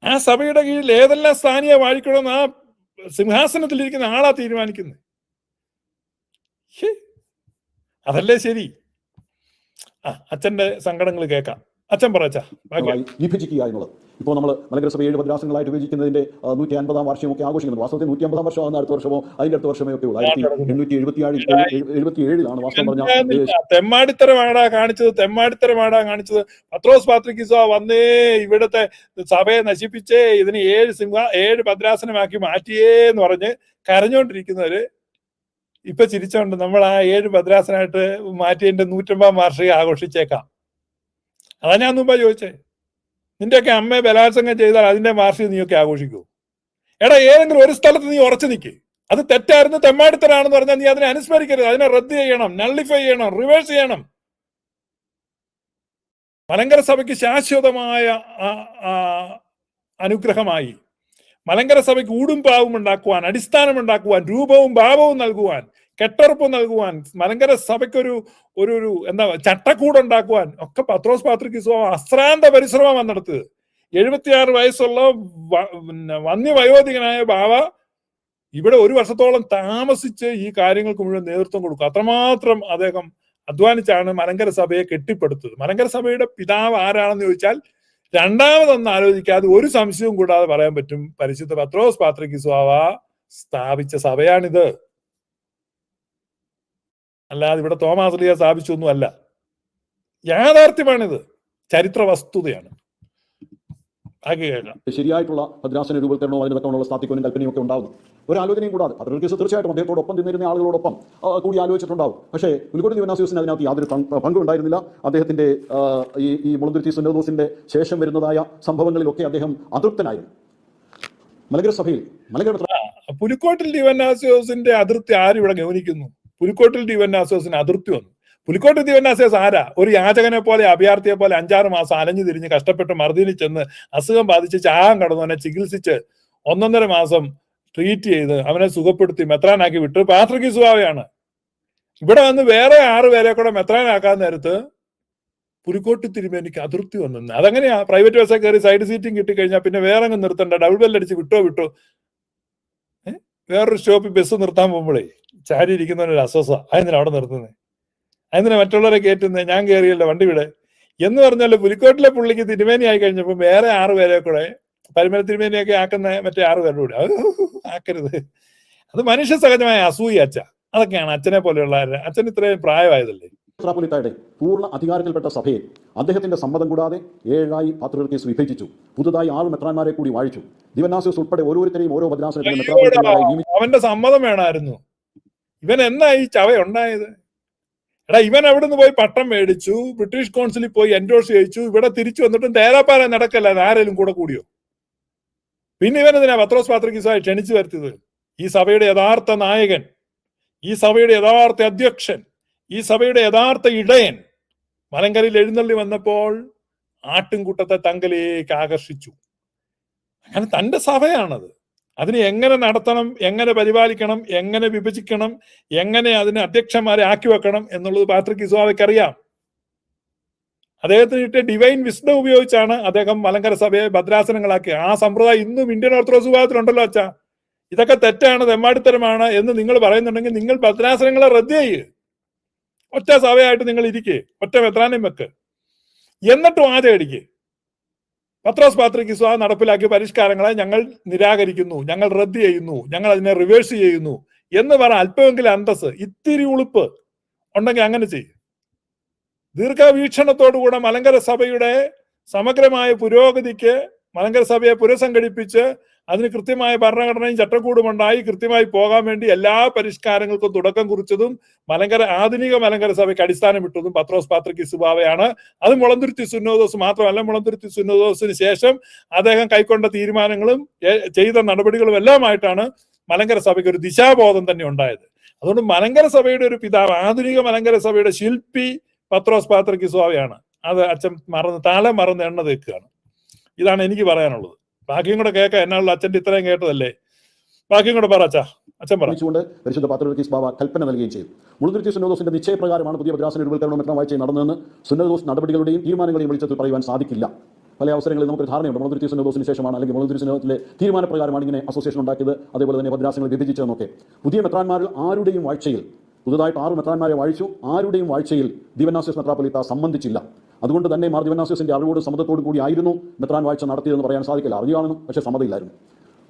ആ സഭയുടെ കീഴിൽ ഏതെല്ലാം സ്ഥാനിയെ വാഴിക്കണമെന്ന് ആ സിംഹാസനത്തിലിരിക്കുന്ന ആളാ തീരുമാനിക്കുന്നത് അതല്ലേ ശരി. ആ അച്ഛന്റെ സങ്കടങ്ങൾ കേൾക്കാം. അച്ഛൻ പറച്ചാ എന്നുള്ളത് ഇപ്പോൾ നമ്മൾ മലങ്കര സഭ ഏഴ് ഭദ്രാസനങ്ങളായിട്ട് വിഭജിക്കുന്നതിന്റെ നൂറ്റി അൻപതാം ഒക്കെ ആഘോഷിക്കുന്നു വാസ്തവത്തിൽ നൂറ്റി അമ്പതാം വർഷമാകുന്ന അടുത്ത വർഷമോ അതിന്റെ അടുത്ത വർഷമേ ഒക്കെ ഉള്ളൂ ആയിരത്തി എണ്ണൂറ്റി എഴുപത്തി എഴുപത്തി ഏഴിലാണ് വാസ്തവം പറഞ്ഞ തെമ്മാടിത്തരമാടാ കാണിച്ചത് തെമ്മാടിത്തരമാടാ കാണിച്ചത്. പത്രോസ് പാത്രിക്കിസ വന്നേ ഇവിടുത്തെ സഭയെ നശിപ്പിച്ചേ ഇതിന് ഏഴ് സിംഹ ഏഴ് ഭദ്രാസനമാക്കി മാറ്റിയേ എന്ന് പറഞ്ഞ് കരഞ്ഞോണ്ടിരിക്കുന്നവര് ഇപ്പൊ ചിരിച്ചോണ്ട് നമ്മൾ ആ ഏഴ് ഭദ്രാസനമായിട്ട് മാറ്റിയതിന്റെ നൂറ്റമ്പതാം വാർഷികം ആഘോഷിച്ചേക്കാം. അതാ ഞാൻ മുമ്പ് ചോദിച്ചേ. നിന്റെയൊക്കെ അമ്മയെ ബലാത്സംഗം ചെയ്താൽ അതിന്റെ വാർഷികം നീയൊക്കെ ആഘോഷിക്കൂ. എടാ ഏതെങ്കിലും ഒരു സ്ഥലത്ത് നീ ഉറച്ചു നിൽക്ക് അത് തെറ്റായിരുന്നു തെമ്മാടിത്തരാണെന്ന് പറഞ്ഞാൽ നീ അതിനെ അനുസ്മരിക്കരുത്. അതിനെ റദ്ദ് ചെയ്യണം നള്ളിഫൈ ചെയ്യണം റിവേഴ്സ് ചെയ്യണം. മലങ്കര സഭയ്ക്ക് ശാശ്വതമായ അനുഗ്രഹമായി. മലങ്കര സഭയ്ക്ക് ഊടും പാവും ഉണ്ടാക്കുവാൻ അടിസ്ഥാനം ഉണ്ടാക്കുവാൻ രൂപവും ഭാവവും നൽകുവാൻ കെട്ടുറപ്പ് നൽകുവാൻ മലങ്കര സഭയ്ക്കൊരു ഒരു ഒരു എന്താ ചട്ടക്കൂട് ഉണ്ടാക്കുവാൻ ഒക്കെ പത്രോസ് പാത്രിക്ക് അശ്രാന്ത പരിശ്രമമാണ് നടത്തിയത് എഴുപത്തിയാറ് വയസ്സുള്ള വന്യ വയോധികനായ വന്യവയോധികനായ ബാവ ഇവിടെ ഒരു വർഷത്തോളം താമസിച്ച് ഈ കാര്യങ്ങൾക്ക് മുഴുവൻ നേതൃത്വം കൊടുക്കും. അത്രമാത്രം അദ്ദേഹം അധ്വാനിച്ചാണ് മലങ്കര സഭയെ കെട്ടിപ്പടുത്തത്. മലങ്കര സഭയുടെ പിതാവ് ആരാണെന്ന് ചോദിച്ചാൽ രണ്ടാമതൊന്നും ആലോചിക്കാതെ ഒരു സംശയവും കൂടാതെ പറയാൻ പറ്റും. പരിശുദ്ധ പത്രോസ് പാത്രിക് സ്വാവ സ്ഥാപിച്ച സഭയാണിത്. അല്ലാതെ ഇവിടെ തോമാസ്ലിയ സ്ഥാപിച്ചൊന്നും അല്ല യാഥാർത്ഥ്യമാണിത്. ചരിത്ര വസ്തുതയാണ് ശരിയായിട്ടുള്ള ഭദ്രാസന രൂപീകരണവും അതിന് തക്കമുള്ള സ്ഥാപിക്കാനും കൽപ്പനയും ഒക്കെ ഉണ്ടാകുന്നു. ഒരു ആലോചനയും കൂടാതെ പത്രികേസ് തീർച്ചയായിട്ടും അദ്ദേഹത്തോടൊപ്പം നിന്നിരുന്ന ആളുകളോടൊപ്പം കൂടി ആലോചിച്ചിട്ടുണ്ടാവും. പക്ഷേ പുലിക്കോട് യുവനാസിയസിന് അതിനകത്ത് യാതൊരു പങ്ക് പങ്കുണ്ടായിരുന്നില്ല അദ്ദേഹത്തിന്റെ ഈ ഈ മുളന്തുരുത്തി സുന്നദോസിന്റെ ശേഷം വരുന്നതായ സംഭവങ്ങളിലൊക്കെ അദ്ദേഹം അതൃപ്തനായിരുന്നു. മലങ്കര സഭയിൽ മലങ്കര പുലിക്കോട്ടിൽ ദിവന്നാസിയോസിന്റെ അതിർത്തി ആരും ഇവിടെ ഗവനിക്കുന്നു പുലിക്കോട്ടിൽ ഡിവന്നാസോസിന് അതിർത്തി വന്നു. പുലിക്കോട്ടിൽ ദിവന്നാസിയോസ് ആരാ? ഒരു യാചകനെ പോലെ അഭയാർത്ഥിയെ പോലെ അഞ്ചാറ് മാസം അലഞ്ഞു തിരിഞ്ഞ് കഷ്ടപ്പെട്ട് മർദ്ദിനി ചെന്ന് അസുഖം ബാധിച്ച് ചാകം കടന്നു അവനെ ചികിത്സിച്ച് ഒന്നൊന്നര മാസം ട്രീറ്റ് ചെയ്ത് അവനെ സുഖപ്പെടുത്തി മെത്രാനാക്കി വിട്ട്. പാത്രിക് സുഖാവയാണ് ഇവിടെ വന്ന് വേറെ ആറ് പേരെ കൂടെ മെത്രാനാക്കാൻ നേരത്ത് പുലിക്കോട്ട് എനിക്ക് അതിർത്തി വന്നു അതങ്ങനെയാ? പ്രൈവറ്റ് ബസ്സെ കയറി സൈഡ് സീറ്റിംഗ് കിട്ടിക്കഴിഞ്ഞാൽ പിന്നെ വേറെ അങ്ങ് നിർത്തണ്ട ഡബിൾ ബെല്ലടിച്ച് വിട്ടോ വിട്ടോ? വേറൊരു സ്റ്റോപ്പിൽ ബസ് നിർത്താൻ പോകുമ്പോഴേ ചാരി ഇരിക്കുന്നവനൊരു അസ്വസ്ഥ അതെന്തിനാ അവിടെ നിർത്തുന്നത് അതെന്തിനാ മറ്റുള്ളവരെ കയറ്റുന്നത് ഞാൻ കയറിയല്ലോ വണ്ടി വിടെ. എന്ന് പറഞ്ഞാൽ പുലിക്കോട്ടിലെ പുള്ളിക്ക് തിരുമേനി ആയി കഴിഞ്ഞപ്പോൾ വേറെ ആറ് പേരെ കൂടെ പരിമല തിരുമേനിയൊക്കെ ആക്കുന്ന മറ്റേ ആറ് പേരുടെ കൂടെ. അത് ആക്കരുത്. അത് മനുഷ്യ സഹജമായ അസൂയ അച്ഛ. അതൊക്കെയാണ് അച്ഛനെ പോലെയുള്ള അച്ഛൻ ഇത്രയും പ്രായമായതല്ലേ? മെത്രാപ്പൊലിത്തയുടെ പൂർണ അധികാരത്തിൽപ്പെട്ട സഭയെ അദ്ദേഹത്തിന്റെ സമ്മതം കൂടാതെ ഏഴായി പാത്രികേസ് വിഭജിച്ചു. പുതുതായി ആറ് മെത്രാന്മാരെ കൂടി വാഴിച്ചു. ദിവനാസിസ് ഉൾപ്പെടെ ഓരോരുത്തരെയും ഓരോ ഭദ്രാസനത്തിലും അവന്റെ സമ്മതം വേണമായിരുന്നു. ഇവൻ എന്നാ ഈ ചവ ഉണ്ടായത്? എടാ ഇവൻ അവിടുന്ന് പോയി പട്ടം മേടിച്ചു ബ്രിട്ടീഷ് കൗൺസിലിൽ പോയി എൻഡോഴ്സ് ചെയ്യിച്ചു ഇവിടെ തിരിച്ചു വന്നിട്ടും തേരാപ്പാല നടക്കല്ല ആരെങ്കിലും കൂടെ കൂടിയോ? പിന്നെ ഇവൻ എന്തിനാ പത്രോസ് പാത്രികസായി ക്ഷണിച്ചു വരുത്തിയത്? ഈ സഭയുടെ യഥാർത്ഥ നായകൻ ഈ സഭയുടെ യഥാർത്ഥ അധ്യക്ഷൻ ഈ സഭയുടെ യഥാർത്ഥ ഇടയൻ മലങ്കരയിൽ എഴുന്നള്ളി വന്നപ്പോൾ ആട്ടിൻകൂട്ടത്തെ തങ്കലേക്ക് ആകർഷിച്ചു. അങ്ങനെ തന്റെ സഭയാണത്. അതിനെ എങ്ങനെ നടത്തണം എങ്ങനെ പരിപാലിക്കണം എങ്ങനെ വിഭജിക്കണം എങ്ങനെ അതിന് അധ്യക്ഷന്മാരെ ആക്കി വെക്കണം എന്നുള്ളത് പാത്രിക് ഇസ്വാവയ്ക്ക് അറിയാം. അദ്ദേഹത്തിന് കിട്ടിയ ഡിവൈൻ വിസ്ഡം ഉപയോഗിച്ചാണ് അദ്ദേഹം മലങ്കര സഭയെ ഭദ്രാസനങ്ങളാക്കി ആ സമ്പ്രദായം ഇന്നും ഇന്ത്യൻ ഓർത്തഡോക്സ് വിഭാഗത്തിലുണ്ടല്ലോ അച്ഛാ. ഇതൊക്കെ തെറ്റാണ് തെമ്മാടിത്തരമാണ് എന്ന് നിങ്ങൾ പറയുന്നുണ്ടെങ്കിൽ നിങ്ങൾ ഭദ്രാസനങ്ങളെ റദ്ദ് ചെയ്യ്. ഒറ്റ സഭയായിട്ട് നിങ്ങൾ ഇരിക്കേ ഒറ്റ മെത്രാനും വെക്ക്. എന്നിട്ട് അടിക്ക്. പത്രോസ് പാത്രിക് സ്വാ നടപ്പിലാക്കിയ പരിഷ്കാരങ്ങളെ ഞങ്ങൾ നിരാകരിക്കുന്നു ഞങ്ങൾ റദ്ദ് ചെയ്യുന്നു ഞങ്ങൾ അതിനെ റിവേഴ്സ് ചെയ്യുന്നു എന്ന് പറഞ്ഞ അല്പമെങ്കിലും അന്തസ് ഇത്തിരി ഉളുപ്പ് ഉണ്ടെങ്കിൽ അങ്ങനെ ചെയ്യും. ദീർഘവീക്ഷണത്തോടുകൂടെ മലങ്കര സഭയുടെ സമഗ്രമായ പുരോഗതിക്ക് മലങ്കര സഭയെ പുനഃസംഘടിപ്പിച്ച് അതിന് കൃത്യമായ ഭരണഘടനയും ചട്ടക്കൂടും ഉണ്ടായി. കൃത്യമായി പോകാൻ വേണ്ടി എല്ലാ പരിഷ്കാരങ്ങൾക്കും തുടക്കം കുറിച്ചതും മലങ്കര ആധുനിക മലങ്കര സഭയ്ക്ക് അടിസ്ഥാനം ഇട്ടതും പത്രോസ് പാത്രക്കി സുബാവയാണ്. അത് മുളന്തുരുത്തി സുന്നോദോസ് മാത്രമല്ല മുളന്തുരുത്തി സുന്നോദോസിന് ശേഷം അദ്ദേഹം കൈക്കൊണ്ട തീരുമാനങ്ങളും ചെയ്ത നടപടികളും എല്ലാമായിട്ടാണ് മലങ്കര സഭയ്ക്ക് ഒരു ദിശാബോധം തന്നെ ഉണ്ടായത്. അതുകൊണ്ട് മലങ്കര സഭയുടെ ഒരു പിതാവ് ആധുനിക മലങ്കര സഭയുടെ ശില്പി പത്രോസ് പാത്രക്കി സ്വാവയാണ് അത് അച്ഛൻ മറന്ന് താളം മറന്ന് എണ്ണ തേക്കുകയാണ്. ഇതാണ് എനിക്ക് പറയാനുള്ളത്. ബാക്കിയും കൂടെ കേൾക്കാം എന്നാണല്ലോ അച്ഛന്റെ ഇത്രയും കേട്ടതല്ലേ? ബാക്കിയും കൂടെ പറ അച്ഛാ. അച്ഛൻ പറ. കൊണ്ട് പരിശുദ്ധ പാത്രികീസ് ബാബ കൽപ്പന നൽകുകയും ചെയ്തു. മുളുന്തുരുത്തി സുന്നദോസിന്റെ നിശ്ചയപ്രകാരമാണ് പുതിയ ഭദ്രാസന രൂപീകരണം എത്ര വായിച്ച് നടന്നതെന്ന് സുന്നദോസ് നടപടികളുടെയും തീരുമാനങ്ങളെയും വെളിച്ചത്തിൽ പറയുവാൻ സാധിക്കില്ല. പല അവസരങ്ങളിൽ നമുക്ക് ധാരണയുണ്ട്. മുളന്തുരുത്തി സുന്നദോസിന് ശേഷമാണ് അല്ലെങ്കിൽ മുളന്തുരുത്തി സുന്നദോസിലെ തീരുമാനപ്രകാരമാണ് ഇങ്ങനെ അസോസിയേഷൻ ഉണ്ടാക്കിയത്. അതേപോലെ തന്നെ ഭദ്രാസനങ്ങൾ വിഭജിച്ചതെന്നൊക്കെ. പുതിയ മെത്രാന്മാരിൽ ആരുടെയും വാഴ്ചയിൽ പുതുതായിട്ട് ആറ് മെത്രാന്മാരെ വാഴിച്ചു. ആരുടെയും വാഴ്ചയിൽ ദിവനാസിസ് മെത്രാപ്പൊലിത്ത സംബന്ധിച്ചില്ല. അതുകൊണ്ട് തന്നെ മാർ ദിവനാസ്യസിന്റെ അറിവോട് സമ്മതത്തോടു കൂടി ആയിരുന്നു മെത്രാൻ വായിച്ച നടത്തിയതെന്ന് പറയാൻ സാധിക്കില്ല. അറിയുകയാണെന്നും പക്ഷേ സമ്മതമില്ലായിരുന്നു.